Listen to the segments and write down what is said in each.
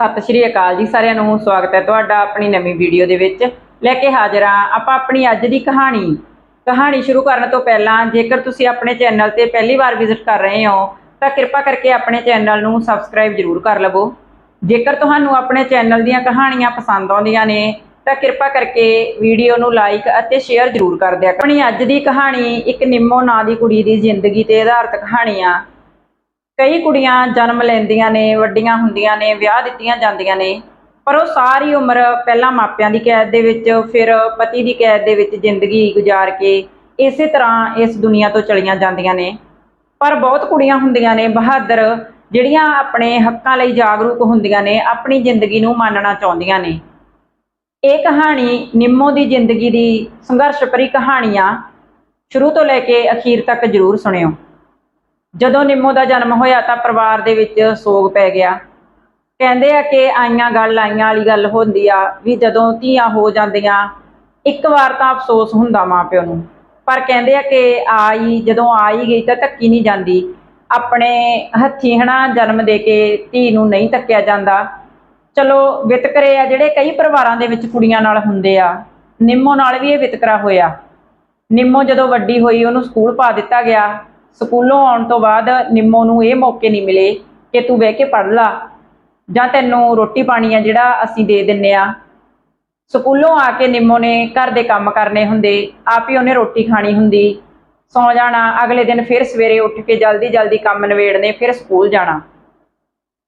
ਸਤਿ ਸ਼੍ਰੀ ਅਕਾਲ ਜੀ ਸਾਰਿਆਂ ਨੂੰ, ਸਵਾਗਤ ਹੈ ਤੁਹਾਡਾ ਆਪਣੀ ਨਵੀਂ ਵੀਡੀਓ ਦੇ ਵਿੱਚ। ਲੈ ਕੇ ਹਾਜ਼ਰ ਹਾਂ ਆਪਾਂ ਆਪਣੀ ਅੱਜ ਦੀ ਕਹਾਣੀ। ਕਹਾਣੀ ਸ਼ੁਰੂ ਕਰਨ ਤੋਂ ਪਹਿਲਾਂ ਜੇਕਰ ਤੁਸੀਂ ਆਪਣੇ ਚੈਨਲ ਤੇ ਪਹਿਲੀ ਵਾਰ ਵਿਜ਼ਿਟ ਕਰ ਰਹੇ ਹੋ, ਤਾਂ ਕਿਰਪਾ ਕਰਕੇ ਆਪਣੇ ਚੈਨਲ ਨੂੰ ਸਬਸਕ੍ਰਾਈਬ ਜ਼ਰੂਰ ਕਰ ਲਵੋ। ਜੇਕਰ ਤੁਹਾਨੂੰ ਆਪਣੇ ਚੈਨਲ ਦੀਆਂ ਕਹਾਣੀਆਂ ਪਸੰਦ ਆਉਂਦੀਆਂ ਨੇ, ਤਾਂ ਕਿਰਪਾ ਕਰਕੇ ਵੀਡੀਓ ਨੂੰ ਲਾਈਕ ਅਤੇ ਸ਼ੇਅਰ ਜ਼ਰੂਰ ਕਰ ਦਿਆ ਆਪਣੀ ਅੱਜ ਦੀ ਕਹਾਣੀ ਇੱਕ ਨਿੰਮੋ ਨਾਂ ਦੀ ਕੁੜੀ ਦੀ ਜ਼ਿੰਦਗੀ ਤੇ ਆਧਾਰਿਤ ਕਹਾਣੀ ਆ। ਕਈ ਕੁੜੀਆਂ ਜਨਮ ਲੈਂਦੀਆਂ ਨੇ, ਵੱਡੀਆਂ ਹੁੰਦੀਆਂ ਨੇ, ਵਿਆਹ ਦਿੱਤੀਆਂ ਜਾਂਦੀਆਂ ਨੇ, ਪਰ ਉਹ ਸਾਰੀ ਉਮਰ ਪਹਿਲਾਂ ਮਾਪਿਆਂ ਦੀ ਕੈਦ ਦੇ ਵਿੱਚ, ਫਿਰ ਪਤੀ ਦੀ ਕੈਦ ਦੇ ਵਿੱਚ ਜ਼ਿੰਦਗੀ ਗੁਜ਼ਾਰ ਕੇ ਇਸੇ ਤਰ੍ਹਾਂ ਇਸ ਦੁਨੀਆ ਤੋਂ ਚਲੀਆਂ ਜਾਂਦੀਆਂ ਨੇ। ਪਰ ਬਹੁਤ ਕੁੜੀਆਂ ਹੁੰਦੀਆਂ ਨੇ, ਬਹਾਦਰ, ਜਿਹੜੀਆਂ ਆਪਣੇ ਹੱਕਾਂ ਲਈ ਜਾਗਰੂਕ ਹੁੰਦੀਆਂ ਨੇ, ਆਪਣੀ ਜ਼ਿੰਦਗੀ ਨੂੰ ਮਾਨਣਾ ਚਾਹੁੰਦੀਆਂ ਨੇ। ਇਹ ਕਹਾਣੀ ਨਿੰਮੋ ਦੀ ਜ਼ਿੰਦਗੀ ਦੀ ਸੰਘਰਸ਼ ਭਰੀ ਕਹਾਣੀ ਆ ਸ਼ੁਰੂ ਤੋਂ ਲੈ ਕੇ ਅਖੀਰ ਤੱਕ ਜ਼ਰੂਰ ਸੁਣਿਓ। ਜਦੋਂ ਨਿੰਮੋ ਦਾ ਜਨਮ ਹੋਇਆ ਤਾਂ ਪਰਿਵਾਰ ਦੇ ਵਿੱਚ ਸੋਗ ਪੈ ਗਿਆ। ਕਹਿੰਦੇ ਆ ਕਿ ਆਈਆਂ ਗੱਲ ਆਈਆਂ ਵਾਲੀ ਗੱਲ ਹੁੰਦੀ ਆ ਵੀ ਜਦੋਂ ਧੀਆਂ ਹੋ ਜਾਂਦੀਆਂ, ਇੱਕ ਵਾਰ ਤਾਂ ਅਫਸੋਸ ਹੁੰਦਾ ਮਾਪਿਓ ਨੂੰ। ਪਰ ਕਹਿੰਦੇ ਆ ਕਿ ਆਈ, ਜਦੋਂ ਆਈ ਗਈ ਤਾਂ ਧੱਕੀ ਨਹੀਂ ਜਾਂਦੀ। ਆਪਣੇ ਹੱਥੀਂ ਹਨਾ ਜਨਮ ਦੇ ਕੇ ਧੀ ਨੂੰ ਨਹੀਂ ਧੱਕਿਆ ਜਾਂਦਾ। ਚਲੋ ਵਿਤਕਰੇ ਆ ਜਿਹੜੇ ਕਈ ਪਰਿਵਾਰਾਂ ਦੇ ਵਿੱਚ ਕੁੜੀਆਂ ਨਾਲ ਹੁੰਦੇ ਆ। ਨਿੰਮੋ ਨਾਲ ਵੀ ਇਹ ਵਿਤਕਰਾ ਹੋਇਆ। ਨਿੰਮੋ ਜਦੋਂ ਵੱਡੀ ਹੋਈ ਉਹਨੂੰ ਸਕੂਲ ਪਾ ਦਿੱਤਾ ਗਿਆ। ਸਕੂਲੋਂ ਆਉਣ ਤੋਂ ਬਾਅਦ ਨਿੰਮੋ ਨੂੰ ਇਹ ਮੌਕੇ ਨਹੀਂ ਮਿਲੇ ਕਿ ਤੂੰ ਬਹਿ ਕੇ ਪੜ੍ਹ ਲਾ ਜਾਂ ਤੈਨੂੰ ਰੋਟੀ ਪਾਣੀ ਆ ਜਿਹੜਾ ਅਸੀਂ ਦੇ ਦਿੰਨੇ ਆ। ਸਕੂਲੋਂ ਆ ਕੇ ਨਿੰਮੋ ਨੇ ਘਰ ਦੇ ਕੰਮ ਕਰਨੇ ਹੁੰਦੇ, ਆਪ ਹੀ ਉਹਨੇ ਰੋਟੀ ਖਾਣੀ ਹੁੰਦੀ। ਸੌ ਜਾਣਾ, ਅਗਲੇ ਦਿਨ ਫਿਰ ਸਵੇਰੇ ਉੱਠ ਕੇ ਜਲਦੀ ਜਲਦੀ ਕੰਮ ਨਿਬੇੜਨੇ, ਫਿਰ ਸਕੂਲ ਜਾਣਾ।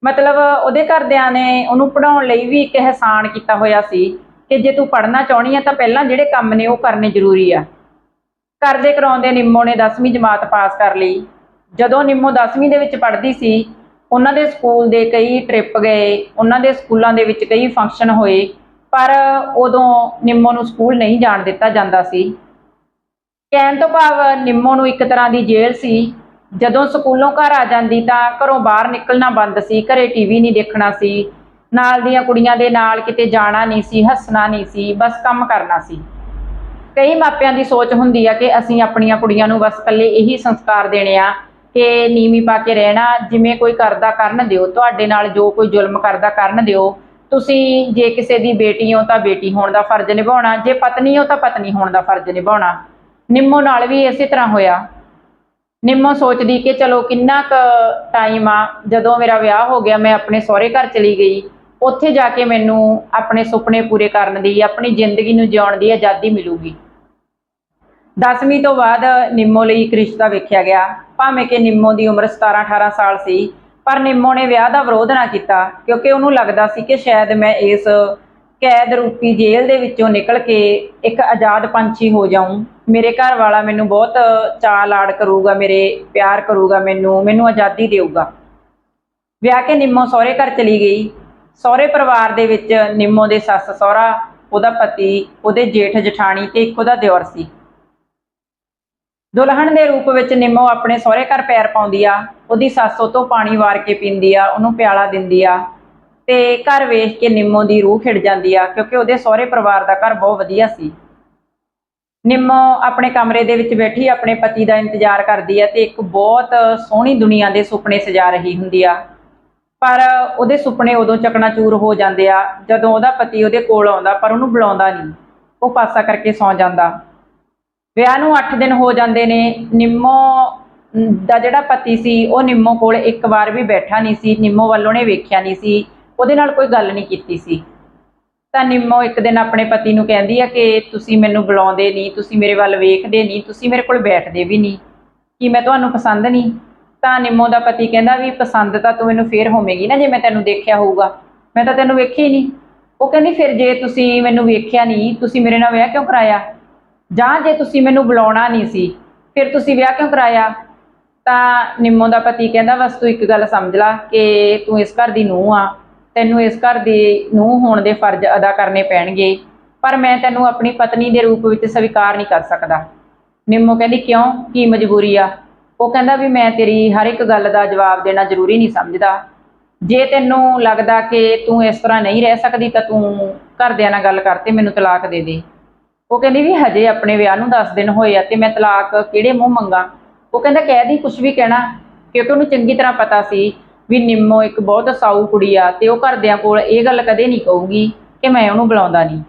ਮਤਲਬ ਉਹਦੇ ਘਰਦਿਆਂ ਨੇ ਉਹਨੂੰ ਪੜਾਉਣ ਲਈ ਵੀ ਇੱਕ ਅਹਿਸਾਨ ਕੀਤਾ ਹੋਇਆ ਸੀ ਕਿ ਜੇ ਤੂੰ ਪੜ੍ਹਨਾ ਚਾਹਣੀ ਆ ਤਾਂ ਪਹਿਲਾਂ ਜਿਹੜੇ ਕੰਮ ਨੇ ਉਹ ਕਰਨੇ ਜ਼ਰੂਰੀ ਆ। ਕਰਦੇ ਕਰਾਉਂਦੇ ਨਿੰਮੋ ਨੇ 10ਵੀਂ ਜਮਾਤ ਪਾਸ ਕਰ ਲਈ। ਜਦੋਂ ਨਿੰਮੋ 10ਵੀਂ ਦੇ ਵਿੱਚ ਪੜ੍ਹਦੀ ਸੀ, ਉਹਨਾਂ ਦੇ ਸਕੂਲ ਦੇ ਕਈ ਟ੍ਰਿਪ ਗਏ, ਉਹਨਾਂ ਦੇ ਸਕੂਲਾਂ ਦੇ ਵਿੱਚ ਕਈ ਫੰਕਸ਼ਨ ਹੋਏ, ਪਰ ਉਦੋਂ ਨਿੰਮੋ ਨੂੰ ਸਕੂਲ ਨਹੀਂ ਜਾਣ ਦਿੱਤਾ ਜਾਂਦਾ ਸੀ। ਕਹਿਣ ਤੋਂ ਭਾਵ ਨਿੰਮੋ ਨੂੰ ਇੱਕ ਤਰ੍ਹਾਂ ਦੀ ਜੇਲ੍ਹ ਸੀ। ਜਦੋਂ ਸਕੂਲੋਂ ਘਰ ਆ ਜਾਂਦੀ ਤਾਂ ਘਰੋਂ ਬਾਹਰ ਨਿਕਲਣਾ ਬੰਦ ਸੀ, ਘਰੇ ਟੀਵੀ ਨਹੀਂ ਦੇਖਣਾ ਸੀ। ਨਾਲ ਦੀਆਂ ਕੁੜੀਆਂ ਦੇ ਨਾਲ ਕਿਤੇ ਜਾਣਾ ਨਹੀਂ ਸੀ, ਹੱਸਣਾ ਨਹੀਂ ਸੀ, ਬਸ ਕੰਮ ਕਰਨਾ ਸੀ। ਕਈ ਮਾਪਿਆਂ ਦੀ ਸੋਚ ਹੁੰਦੀ ਆ ਕਿ ਅਸੀਂ ਆਪਣੀਆਂ ਕੁੜੀਆਂ ਨੂੰ ਬਸ ਇਕੱਲੇ ਇਹੀ ਸੰਸਕਾਰ ਦੇਣੇ ਆ ਕਿ ਨੀਵੀਂ ਪਾ ਕੇ ਰਹਿਣਾ, ਜਿਵੇਂ ਕੋਈ ਕਰਦਾ ਕਰਨ ਦਿਓ, ਤੁਹਾਡੇ ਨਾਲ ਜੋ ਕੋਈ ਜ਼ੁਲਮ ਕਰਦਾ ਕਰਨ ਦਿਓ। ਤੁਸੀਂ ਜੇ ਕਿਸੇ ਦੀ ਬੇਟੀ ਹੋ ਤਾਂ ਬੇਟੀ ਹੋਣ ਦਾ ਫਰਜ਼ ਨਿਭਾਉਣਾ, ਜੇ ਪਤਨੀ ਹੋ ਤਾਂ ਪਤਨੀ ਹੋਣ ਦਾ ਫਰਜ਼ ਨਿਭਾਉਣਾ। ਨਿੰਮੋ ਨਾਲ ਵੀ ਇਸੇ ਤਰ੍ਹਾਂ ਹੋਇਆ। ਨਿੰਮੋ ਸੋਚਦੀ ਕਿ ਚਲੋ ਕਿੰਨਾ ਕੁ ਟਾਈਮ ਆ, ਜਦੋਂ ਮੇਰਾ ਵਿਆਹ ਹੋ ਗਿਆ, ਮੈਂ ਆਪਣੇ ਸਹੁਰੇ ਘਰ ਚਲੀ ਗਈ। ਉੱਥੇ ਜਾ ਕੇ ਮੈਨੂੰ ਆਪਣੇ ਸੁਪਨੇ ਪੂਰੇ ਕਰਨ ਦੀ, ਆਪਣੀ ਜ਼ਿੰਦਗੀ ਨੂੰ ਜਿਉਣ ਦੀ ਆਜ਼ਾਦੀ ਮਿਲੂਗੀ। 10ਵੀਂ ਤੋਂ ਬਾਅਦ ਨਿੰਮੋ ਲਈ ਇੱਕ ਰਿਸ਼ਤਾ ਵੇਖਿਆ ਗਿਆ। ਭਾਵੇਂ ਕਿ ਨਿੰਮੋ ਦੀ ਉਮਰ 17 18 ਸਾਲ ਸੀ, ਪਰ ਨਿੰਮੋ ਨੇ ਵਿਆਹ ਦਾ ਵਿਰੋਧ ਨਾ ਕੀਤਾ, ਕਿਉਂਕਿ ਉਹਨੂੰ ਲੱਗਦਾ ਸੀ ਕਿ ਸ਼ਾਇਦ ਮੈਂ ਇਸ ਕੈਦ ਰੂਪੀ ਜੇਲ੍ਹ ਦੇ ਵਿੱਚੋਂ ਨਿਕਲ ਕੇ ਇੱਕ ਆਜ਼ਾਦ ਪੰਛੀ ਹੋ ਜਾਊਂ। ਮੇਰੇ ਘਰ ਵਾਲਾ ਮੈਨੂੰ ਬਹੁਤ ਚਾਅ ਲਾੜ ਕਰੂਗਾ, ਮੇਰੇ ਪਿਆਰ ਕਰੂਗਾ ਮੈਨੂੰ ਮੈਨੂੰ ਆਜ਼ਾਦੀ ਦੇਊਗਾ। ਵਿਆਹ ਕੇ ਨਿੰਮੋ ਸਹੁਰੇ ਘਰ ਚਲੀ ਗਈ। ਸਹੁਰੇ ਪਰਿਵਾਰ ਦੇ ਵਿੱਚ ਨਿੰਮੋ ਦੇ ਸੱਸ ਸਹੁਰਾ, ਉਹਦਾ ਪਤੀ, ਉਹਦੇ ਜੇਠ ਜਠਾਣੀ ਤੇ ਇੱਕ ਉਹਦਾ ਦਿਓਰ ਸੀ। ਦੁਲਹਨ ਦੇ ਰੂਪ ਵਿੱਚ ਨਿੰਮੋ ਆਪਣੇ ਸਹੁਰੇ ਘਰ ਪੈਰ ਪਾਉਂਦੀ ਆ, ਉਹਦੀ ਸੱਸ ਉਹ ਤੋਂ ਪਾਣੀ ਵਾਰ ਕੇ ਪੀਂਦੀ ਆ, ਉਹਨੂੰ ਪਿਆਲਾ ਦਿੰਦੀ ਆ ਤੇ ਘਰ ਵੇਖ ਕੇ ਨਿੰਮੋ ਦੀ ਰੂਹ ਖਿੜ ਜਾਂਦੀ ਆ, ਕਿਉਂਕਿ ਉਹਦੇ ਸਹੁਰੇ ਪਰਿਵਾਰ ਦਾ ਘਰ ਬਹੁਤ ਵਧੀਆ ਸੀ। ਨਿੰਮੋ ਆਪਣੇ ਕਮਰੇ ਦੇ ਵਿੱਚ ਬੈਠੀ ਆਪਣੇ ਪਤੀ ਦਾ ਇੰਤਜ਼ਾਰ ਕਰਦੀ ਆ ਤੇ ਇੱਕ ਬਹੁਤ ਸੋਹਣੀ ਦੁਨੀਆ ਦੇ ਸੁਪਨੇ ਸਜਾ ਰਹੀ ਹੁੰਦੀ ਆ। ਪਰ ਉਹਦੇ ਸੁਪਨੇ ਉਦੋਂ ਚਕਨਾਚੂਰ ਹੋ ਜਾਂਦੇ ਆ, ਜਦੋਂ ਉਹਦਾ ਪਤੀ ਉਹਦੇ ਕੋਲ ਆਉਂਦਾ ਪਰ ਉਹਨੂੰ ਬੁਲਾਉਂਦਾ ਨਹੀਂ। ਉਹ ਪਾਸਾ ਕਰਕੇ ਸੌਂ ਜਾਂਦਾ। ਵਿਆਹ ਨੂੰ 8 ਦਿਨ ਹੋ ਜਾਂਦੇ ਨੇ, ਨਿੰਮੋ ਦਾ ਜਿਹੜਾ ਪਤੀ ਸੀ, ਉਹ ਨਿੰਮੋ ਕੋਲ ਇੱਕ ਵਾਰ ਵੀ ਬੈਠਾ ਨਹੀਂ ਸੀ, ਨਿੰਮੋ ਵੱਲੋਂ ਨੇ ਵੇਖਿਆ ਨਹੀਂ ਸੀ, ਉਹਦੇ ਨਾਲ ਕੋਈ ਗੱਲ ਨਹੀਂ ਕੀਤੀ ਸੀ। ਤਾਂ ਨਿੰਮੋ ਇੱਕ ਦਿਨ ਆਪਣੇ ਪਤੀ ਨੂੰ ਕਹਿੰਦੀ ਆ ਕਿ ਤੁਸੀਂ ਮੈਨੂੰ ਬੁਲਾਉਂਦੇ ਨਹੀਂ, ਤੁਸੀਂ ਮੇਰੇ ਵੱਲ ਵੇਖਦੇ ਨਹੀਂ, ਤੁਸੀਂ ਮੇਰੇ ਕੋਲ ਬੈਠਦੇ ਵੀ ਨਹੀਂ, ਕੀ ਮੈਂ ਤੁਹਾਨੂੰ ਪਸੰਦ ਨਹੀਂ? ਤਾਂ ਨਿੰਮੋ ਦਾ ਪਤੀ ਕਹਿੰਦਾ ਵੀ ਪਸੰਦ ਤਾਂ ਤੂੰ ਮੈਨੂੰ ਫੇਰ ਹੋਵੇਗੀ ਨਾ ਜੇ ਮੈਂ ਤੈਨੂੰ ਦੇਖਿਆ ਹੋਊਗਾ। ਮੈਂ ਤਾਂ ਤੈਨੂੰ ਵੇਖਿਆ ਹੀ ਨਹੀਂ। ਉਹ ਕਹਿੰਦੀ, ਫਿਰ ਜੇ ਤੁਸੀਂ ਮੈਨੂੰ ਵੇਖਿਆ ਨਹੀਂ, ਤੁਸੀਂ ਮੇਰੇ ਨਾਲ ਵਿਆਹ ਕਿਉਂ ਕਰਾਇਆ? ਜਾਂ ਜੇ ਤੁਸੀਂ ਮੈਨੂੰ ਬੁਲਾਉਣਾ ਨਹੀਂ ਸੀ, ਫਿਰ ਤੁਸੀਂ ਵਿਆਹ ਕਿਉਂ ਕਰਾਇਆ? ਤਾਂ ਨਿੰਮੋ ਦਾ ਪਤੀ ਕਹਿੰਦਾ, ਬਸ ਤੂੰ ਇੱਕ ਗੱਲ ਸਮਝ ਲੈ ਕਿ ਤੂੰ ਇਸ ਘਰ ਦੀ ਨੂੰਹ ਆ। ਤੈਨੂੰ ਇਸ ਘਰ ਦੀ ਨੂੰਹ ਹੋਣ ਦੇ ਫਰਜ਼ ਅਦਾ ਕਰਨੇ ਪੈਣਗੇ, ਪਰ ਮੈਂ ਤੈਨੂੰ ਆਪਣੀ ਪਤਨੀ ਦੇ ਰੂਪ ਵਿੱਚ ਸਵੀਕਾਰ ਨਹੀਂ ਕਰ ਸਕਦਾ। ਨਿੰਮੋ ਕਹਿੰਦੀ, ਕਿਉਂ? ਕੀ ਮਜਬੂਰੀ ਆ? ਉਹ ਕਹਿੰਦਾ ਵੀ ਮੈਂ ਤੇਰੀ ਹਰ ਇੱਕ ਗੱਲ ਦਾ ਜਵਾਬ ਦੇਣਾ ਜ਼ਰੂਰੀ ਨਹੀਂ ਸਮਝਦਾ। ਜੇ ਤੈਨੂੰ ਲੱਗਦਾ ਕਿ ਤੂੰ ਇਸ ਤਰ੍ਹਾਂ ਨਹੀਂ ਰਹਿ ਸਕਦੀ, ਤਾਂ ਤੂੰ ਘਰਦਿਆਂ ਨਾਲ ਗੱਲ ਕਰ ਤੇ ਮੈਨੂੰ ਤਲਾਕ ਦੇ ਦੇ। ਉਹ ਕਹਿੰਦੀ ਵੀ ਹਜੇ ਆਪਣੇ ਵਿਆਹ ਨੂੰ 10 ਦਿਨ ਹੋਏ ਆ ਤੇ ਮੈਂ ਤਲਾਕ ਕਿਹੜੇ ਮੂੰਹ ਮੰਗਾ? ਉਹ ਕਹਿੰਦਾ ਕਹਿ ਦੀ ਕੁਝ ਵੀ ਕਹਿਣਾ, ਕਿਉਂਕਿ ਉਹਨੂੰ ਚੰਗੀ ਤਰ੍ਹਾਂ ਪਤਾ ਸੀ ਵੀ ਨਿੰਮੋ ਇੱਕ ਬਹੁਤ ਸਾਊ ਕੁੜੀ ਆ ਤੇ ਉਹ ਘਰਦਿਆਂ ਕੋਲ ਇਹ ਗੱਲ ਕਦੇ ਨਹੀਂ ਕਹੂਗੀ ਕਿ ਮੈਂ ਉਹਨੂੰ ਬੁਲਾਉਂਦਾ ਨਹੀਂ।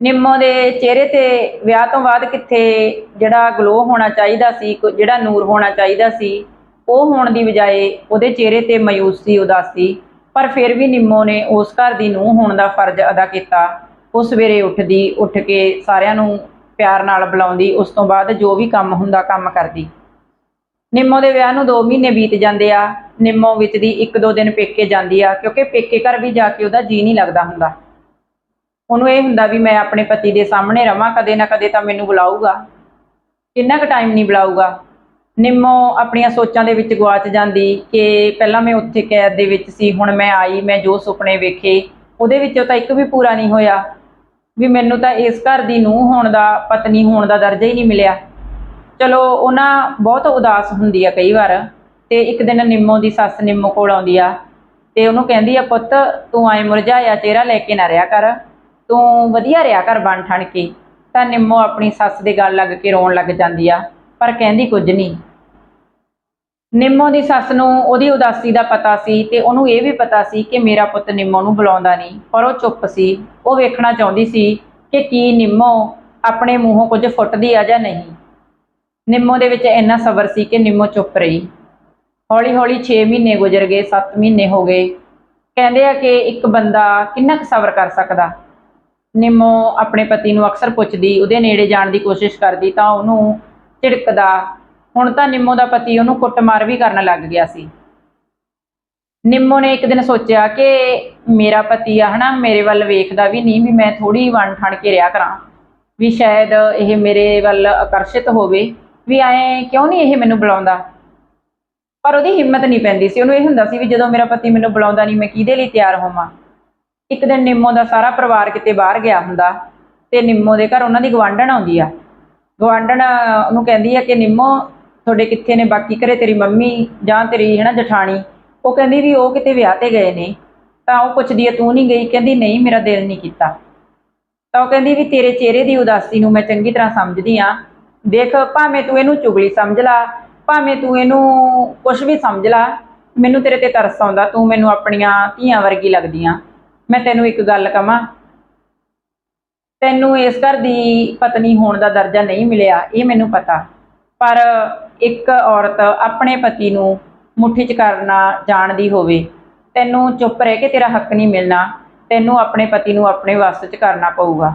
ਨਿੰਮੋ ਦੇ ਚਿਹਰੇ ਤੇ ਵਿਆਹ ਤੋਂ ਬਾਅਦ ਕਿੱਥੇ ਜਿਹੜਾ ਗਲੋ ਹੋਣਾ ਚਾਹੀਦਾ ਸੀ ਜਿਹੜਾ ਨੂਰ ਹੋਣਾ ਚਾਹੀਦਾ ਸੀ, ਉਹ ਹੋਣ ਦੀ ਬਜਾਏ ਉਹਦੇ ਚਿਹਰੇ ਤੇ ਮਾਯੂਸੀ ਉਦਾਸੀ ਪਰ ਫਿਰ ਵੀ ਨਿੰਮੋ ਨੇ ਉਸ ਘਰ ਦੀ ਨੂੰਹ ਹੋਣ ਦਾ ਫਰਜ਼ ਅਦਾ ਕੀਤਾ। ਉਹ ਸਵੇਰੇ ਉੱਠਦੀ, ਉੱਠ ਕੇ ਸਾਰਿਆਂ ਨੂੰ ਪਿਆਰ ਨਾਲ ਬੁਲਾਉਂਦੀ, ਉਸ ਤੋਂ ਬਾਅਦ ਜੋ ਵੀ ਕੰਮ ਹੁੰਦਾ ਕੰਮ ਕਰਦੀ। ਨਿੰਮੋ ਦੇ ਵਿਆਹ ਨੂੰ 2 ਮਹੀਨੇ ਬੀਤ ਜਾਂਦੇ ਆ, ਨਿੰਮੋ ਵਿੱਚ ਦੀ 1-2 ਦਿਨ ਪੇਕੇ ਜਾਂਦੀ ਆ, ਕਿਉਂਕਿ ਪੇਕੇ ਘਰ ਵੀ ਜਾ ਕੇ ਉਹਦਾ ਜੀ ਨਹੀਂ ਲੱਗਦਾ ਹੁੰਦਾ। ਉਹਨੂੰ ਇਹ ਹੁੰਦਾ ਵੀ ਮੈਂ ਆਪਣੇ ਪਤੀ ਦੇ ਸਾਹਮਣੇ ਰਵਾਂ, ਕਦੇ ਨਾ ਕਦੇ ਤਾਂ ਮੈਨੂੰ ਬੁਲਾਊਗਾ। ਕਿੰਨਾ ਕੁ ਟਾਈਮ ਨਹੀਂ ਬੁਲਾਊਗਾ। ਨਿੰਮੋ ਆਪਣੀਆਂ ਸੋਚਾਂ ਦੇ ਵਿੱਚ ਗਵਾਚ ਜਾਂਦੀ ਕਿ ਪਹਿਲਾਂ ਮੈਂ ਉੱਥੇ ਕੈਦ ਦੇ ਵਿੱਚ ਸੀ, ਹੁਣ ਮੈਂ ਆਈ, ਮੈਂ ਜੋ ਸੁਪਨੇ ਵੇਖੇ, ਉਹਦੇ ਵਿੱਚੋਂ ਤਾਂ ਇੱਕ ਵੀ ਪੂਰਾ ਨਹੀਂ ਹੋਇਆ। ਵੀ ਮੈਨੂੰ ਤਾਂ ਇਸ ਘਰ ਦੀ ਨੂੰਹ ਹੋਣ ਦਾ, ਪਤਨੀ ਹੋਣ ਦਾ ਦਰਜਾ ਹੀ ਨਹੀਂ ਮਿਲਿਆ। ਚਲੋ, ਉਹਨਾਂ ਬਹੁਤ ਉਦਾਸ ਹੁੰਦੀ ਆ ਕਈ ਵਾਰ। ਤੇ ਇੱਕ ਦਿਨ ਨਿੰਮੋ ਦੀ ਸੱਸ ਨਿੰਮੋ ਕੋਲ ਆਉਂਦੀ ਆ ਤੇ ਉਹਨੂੰ ਕਹਿੰਦੀ ਆ, ਪੁੱਤ, ਤੂੰ ਐ ਮੁਰਝਾਇਆ ਚਿਹਰਾ ਲੈ ਕੇ ਨਾ ਰਿਆ ਕਰ। ਤੂੰ ਵਧੀਆ ਰਿਆ ਕਰ ਬਣ ਠਣ ਕੇ। ਤਾਂ ਨਿੰਮੋ ਆਪਣੀ ਸੱਸ ਦੇ ਗੱਲ ਲੱਗ ਕੇ ਰੋਣ ਲੱਗ ਜਾਂਦੀ ਆ, ਪਰ ਕਹਿੰਦੀ ਕੁਝ ਨਹੀਂ। ਨਿੰਮੋ ਦੀ ਸੱਸ ਨੂੰ ਉਹਦੀ ਉਦਾਸੀ ਦਾ ਪਤਾ ਸੀ ਤੇ ਉਹਨੂੰ ਇਹ ਵੀ ਪਤਾ ਸੀ ਕਿ ਮੇਰਾ ਪੁੱਤ ਨਿੰਮੋ ਨੂੰ ਬੁਲਾਉਂਦਾ ਨਹੀਂ, ਪਰ ਉਹ ਚੁੱਪ ਸੀ। ਉਹ ਵੇਖਣਾ ਚਾਹੁੰਦੀ ਸੀ ਕਿ ਕੀ ਨਿੰਮੋ ਆਪਣੇ ਮੂੰਹੋਂ ਕੁਝ ਫੁੱਟਦੀ ਆ ਜਾਂ ਨਹੀਂ। ਨਿੰਮੋ ਦੇ ਵਿੱਚ ਇੰਨਾ ਸਬਰ ਸੀ ਕਿ ਨਿੰਮੋ ਚੁੱਪ ਰਹੀ। ਹੌਲੀ ਹੌਲੀ 6 ਮਹੀਨੇ ਗੁਜ਼ਰ ਗਏ 7 ਮਹੀਨੇ ਹੋ ਗਏ। ਕਹਿੰਦੇ ਆ ਕਿ ਇੱਕ ਬੰਦਾ ਕਿੰਨਾ ਕੁ ਸਬਰ ਕਰ ਸਕਦਾ? ਨਿੰਮੋ ਆਪਣੇ ਪਤੀ ਨੂੰ ਅਕਸਰ ਪੁੱਛਦੀ, ਉਹਦੇ ਨੇੜੇ ਜਾਣ ਦੀ ਕੋਸ਼ਿਸ਼ ਕਰਦੀ ਤਾਂ ਉਹਨੂੰ ਝਿੜਕਦਾ ਹੁਣ ਤਾਂ ਨਿੰਮੋ ਦਾ ਪਤੀ ਉਹਨੂੰ ਕੁੱਟਮਾਰ ਵੀ ਕਰਨ ਲੱਗ ਗਿਆ ਸੀ। ਨਿੰਮੋ ਨੇ ਇੱਕ ਦਿਨ ਸੋਚਿਆ ਕਿ ਮੇਰਾ ਪਤੀ ਆ ਹਨਾ, ਮੇਰੇ ਵੱਲ ਵੇਖਦਾ ਵੀ ਨਹੀਂ ਵੀ ਮੈਂ ਥੋੜੀ ਵਣ ਠਣ ਕੇ ਰਿਆ ਕਰਾਂ, ਵੀ ਸ਼ਾਇਦ ਇਹ ਮੇਰੇ ਵੱਲ ਆਕਰਸ਼ਿਤ ਹੋਵੇ, ਵੀ ਐ ਕਿਉਂ ਨਹੀਂ ਇਹ ਮੈਨੂੰ ਬੁਲਾਉਂਦਾ। ਪਰ ਉਹਦੀ ਹਿੰਮਤ ਨਹੀਂ ਪੈਂਦੀ ਸੀ। ਉਹਨੂੰ ਇਹ ਹੁੰਦਾ ਸੀ ਵੀ ਜਦੋਂ ਮੇਰਾ ਪਤੀ ਮੈਨੂੰ ਬੁਲਾਉਂਦਾ ਨਹੀਂ, ਮੈਂ ਕਿਹਦੇ ਲਈ ਤਿਆਰ ਹੋਵਾਂ? ਇੱਕ ਦਿਨ ਨਿੰਮੋ ਦਾ ਸਾਰਾ ਪਰਿਵਾਰ ਕਿਤੇ ਬਾਹਰ ਗਿਆ ਹੁੰਦਾ ਤੇ ਨਿੰਮੋ ਦੇ ਘਰ ਉਹਨਾਂ ਦੀ ਗਵਾਂਢਣ ਆਉਂਦੀ ਆ। ਗਵਾਂਢਣ ਉਹਨੂੰ ਕਹਿੰਦੀ ਆ ਕਿ ਨਿੰਮੋ ਤੁਹਾਡੇ ਕਿੱਥੇ ਨੇ, ਬਾਕੀ ਘਰੇ ਤੇਰੀ ਮੰਮੀ ਜਾਂ ਤੇਰੀ ਹੈ ਨਾ ਜਠਾਣੀ, ਉਹ ਕਹਿੰਦੀ ਵੀ ਉਹ ਕਿਤੇ ਵਿਆਹ ਤੇ ਗਏ ਨੇ, ਤਾਂ ਉਹ ਪੁੱਛਦੀ ਆ, ਤੂੰ ਨਹੀਂ ਗਈ? ਕਹਿੰਦੀ, ਨਹੀਂ, ਮੇਰਾ ਦਿਲ ਨਹੀਂ ਕੀਤਾ। ਤਾਂ ਉਹ ਕਹਿੰਦੀ ਵੀ ਤੇਰੇ ਚਿਹਰੇ ਦੀ ਉਦਾਸੀ ਨੂੰ ਮੈਂ ਚੰਗੀ ਤਰ੍ਹਾਂ ਸਮਝਦੀ ਆ। ਦੇਖ, ਭਾਵੇਂ ਤੂੰ ਇਹਨੂੰ ਚੁਗਲੀ ਸਮਝ ਲਾ, ਭਾਵੇਂ ਤੂੰ ਇਹਨੂੰ ਕੁਝ ਵੀ ਸਮਝ ਲਾ, ਮੈਨੂੰ ਤੇਰੇ ਤੇ ਤਰਸ ਆਉਂਦਾ, ਤੂੰ ਮੈਨੂੰ ਆਪਣੀਆਂ ਧੀਆਂ ਵਰਗੀ ਲੱਗਦੀ ਆ ਮੈਂ ਤੈਨੂੰ ਇੱਕ ਗੱਲ ਕਵਾਂ, ਤੈਨੂੰ ਇਸ ਘਰ ਦੀ ਪਤਨੀ ਹੋਣ ਦਾ ਦਰਜਾ ਨਹੀਂ ਮਿਲਿਆ, ਇਹ ਮੈਨੂੰ ਪਤਾ। ਪਰ ਇੱਕ ਔਰਤ ਆਪਣੇ ਪਤੀ ਨੂੰ ਮੁੱਠੀ 'ਚ ਕਰਨਾ ਜਾਣਦੀ ਹੋਵੇ, ਤੈਨੂੰ ਚੁੱਪ ਰਹਿ ਕੇ ਤੇਰਾ ਹੱਕ ਨਹੀਂ ਮਿਲਣਾ, ਤੈਨੂੰ ਆਪਣੇ ਪਤੀ ਨੂੰ ਆਪਣੇ ਵੱਸ 'ਚ ਕਰਨਾ ਪਊਗਾ।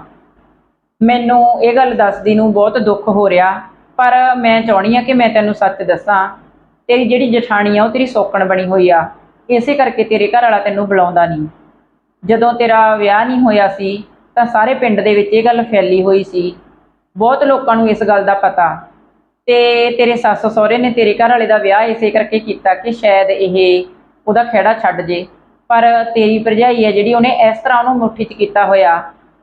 ਮੈਨੂੰ ਇਹ ਗੱਲ ਦੱਸਦੀ ਨੂੰ ਬਹੁਤ ਦੁੱਖ ਹੋ ਰਿਹਾ, ਪਰ ਮੈਂ ਚਾਹਣੀ ਆ ਕਿ ਮੈਂ ਤੈਨੂੰ ਸੱਚ ਦੱਸਾਂ, ਤੇਰੀ ਜਿਹੜੀ ਜਠਾਣੀ ਆ ਉਹ ਤੇਰੀ ਸੋਕਣ ਬਣੀ ਹੋਈ ਆ, ਇਸੇ ਕਰਕੇ ਤੇਰੇ ਘਰ ਵਾਲਾ ਤੈਨੂੰ ਬੁਲਾਉਂਦਾ ਨਹੀਂ। ਜਦੋਂ ਤੇਰਾ ਵਿਆਹ ਨਹੀਂ ਹੋਇਆ ਸੀ, ਤਾਂ ਸਾਰੇ ਪਿੰਡ ਦੇ ਵਿੱਚ ਇਹ ਗੱਲ ਫੈਲੀ ਹੋਈ ਸੀ। ਬਹੁਤ ਲੋਕਾਂ ਨੂੰ ਇਸ ਗੱਲ ਦਾ ਪਤਾ ਤੇ ਤੇਰੇ ਸੱਸ ਸਹੁਰੇ ਨੇ ਤੇਰੇ ਘਰ ਵਾਲੇ ਦਾ ਵਿਆਹ ਇਸੇ ਕਰਕੇ ਕੀਤਾ ਕਿ ਸ਼ਾਇਦ ਇਹ ਉਹਦਾ ਖਹਿੜਾ ਛੱਡ ਜੇ। ਪਰ ਤੇਰੀ ਭਰਜਾਈ ਹੈ ਜਿਹੜੀ ਉਹਨੇ ਇਸ ਤਰ੍ਹਾਂ ਉਹਨੂੰ ਮੁੱਠੀ 'ਚ ਕੀਤਾ ਹੋਇਆ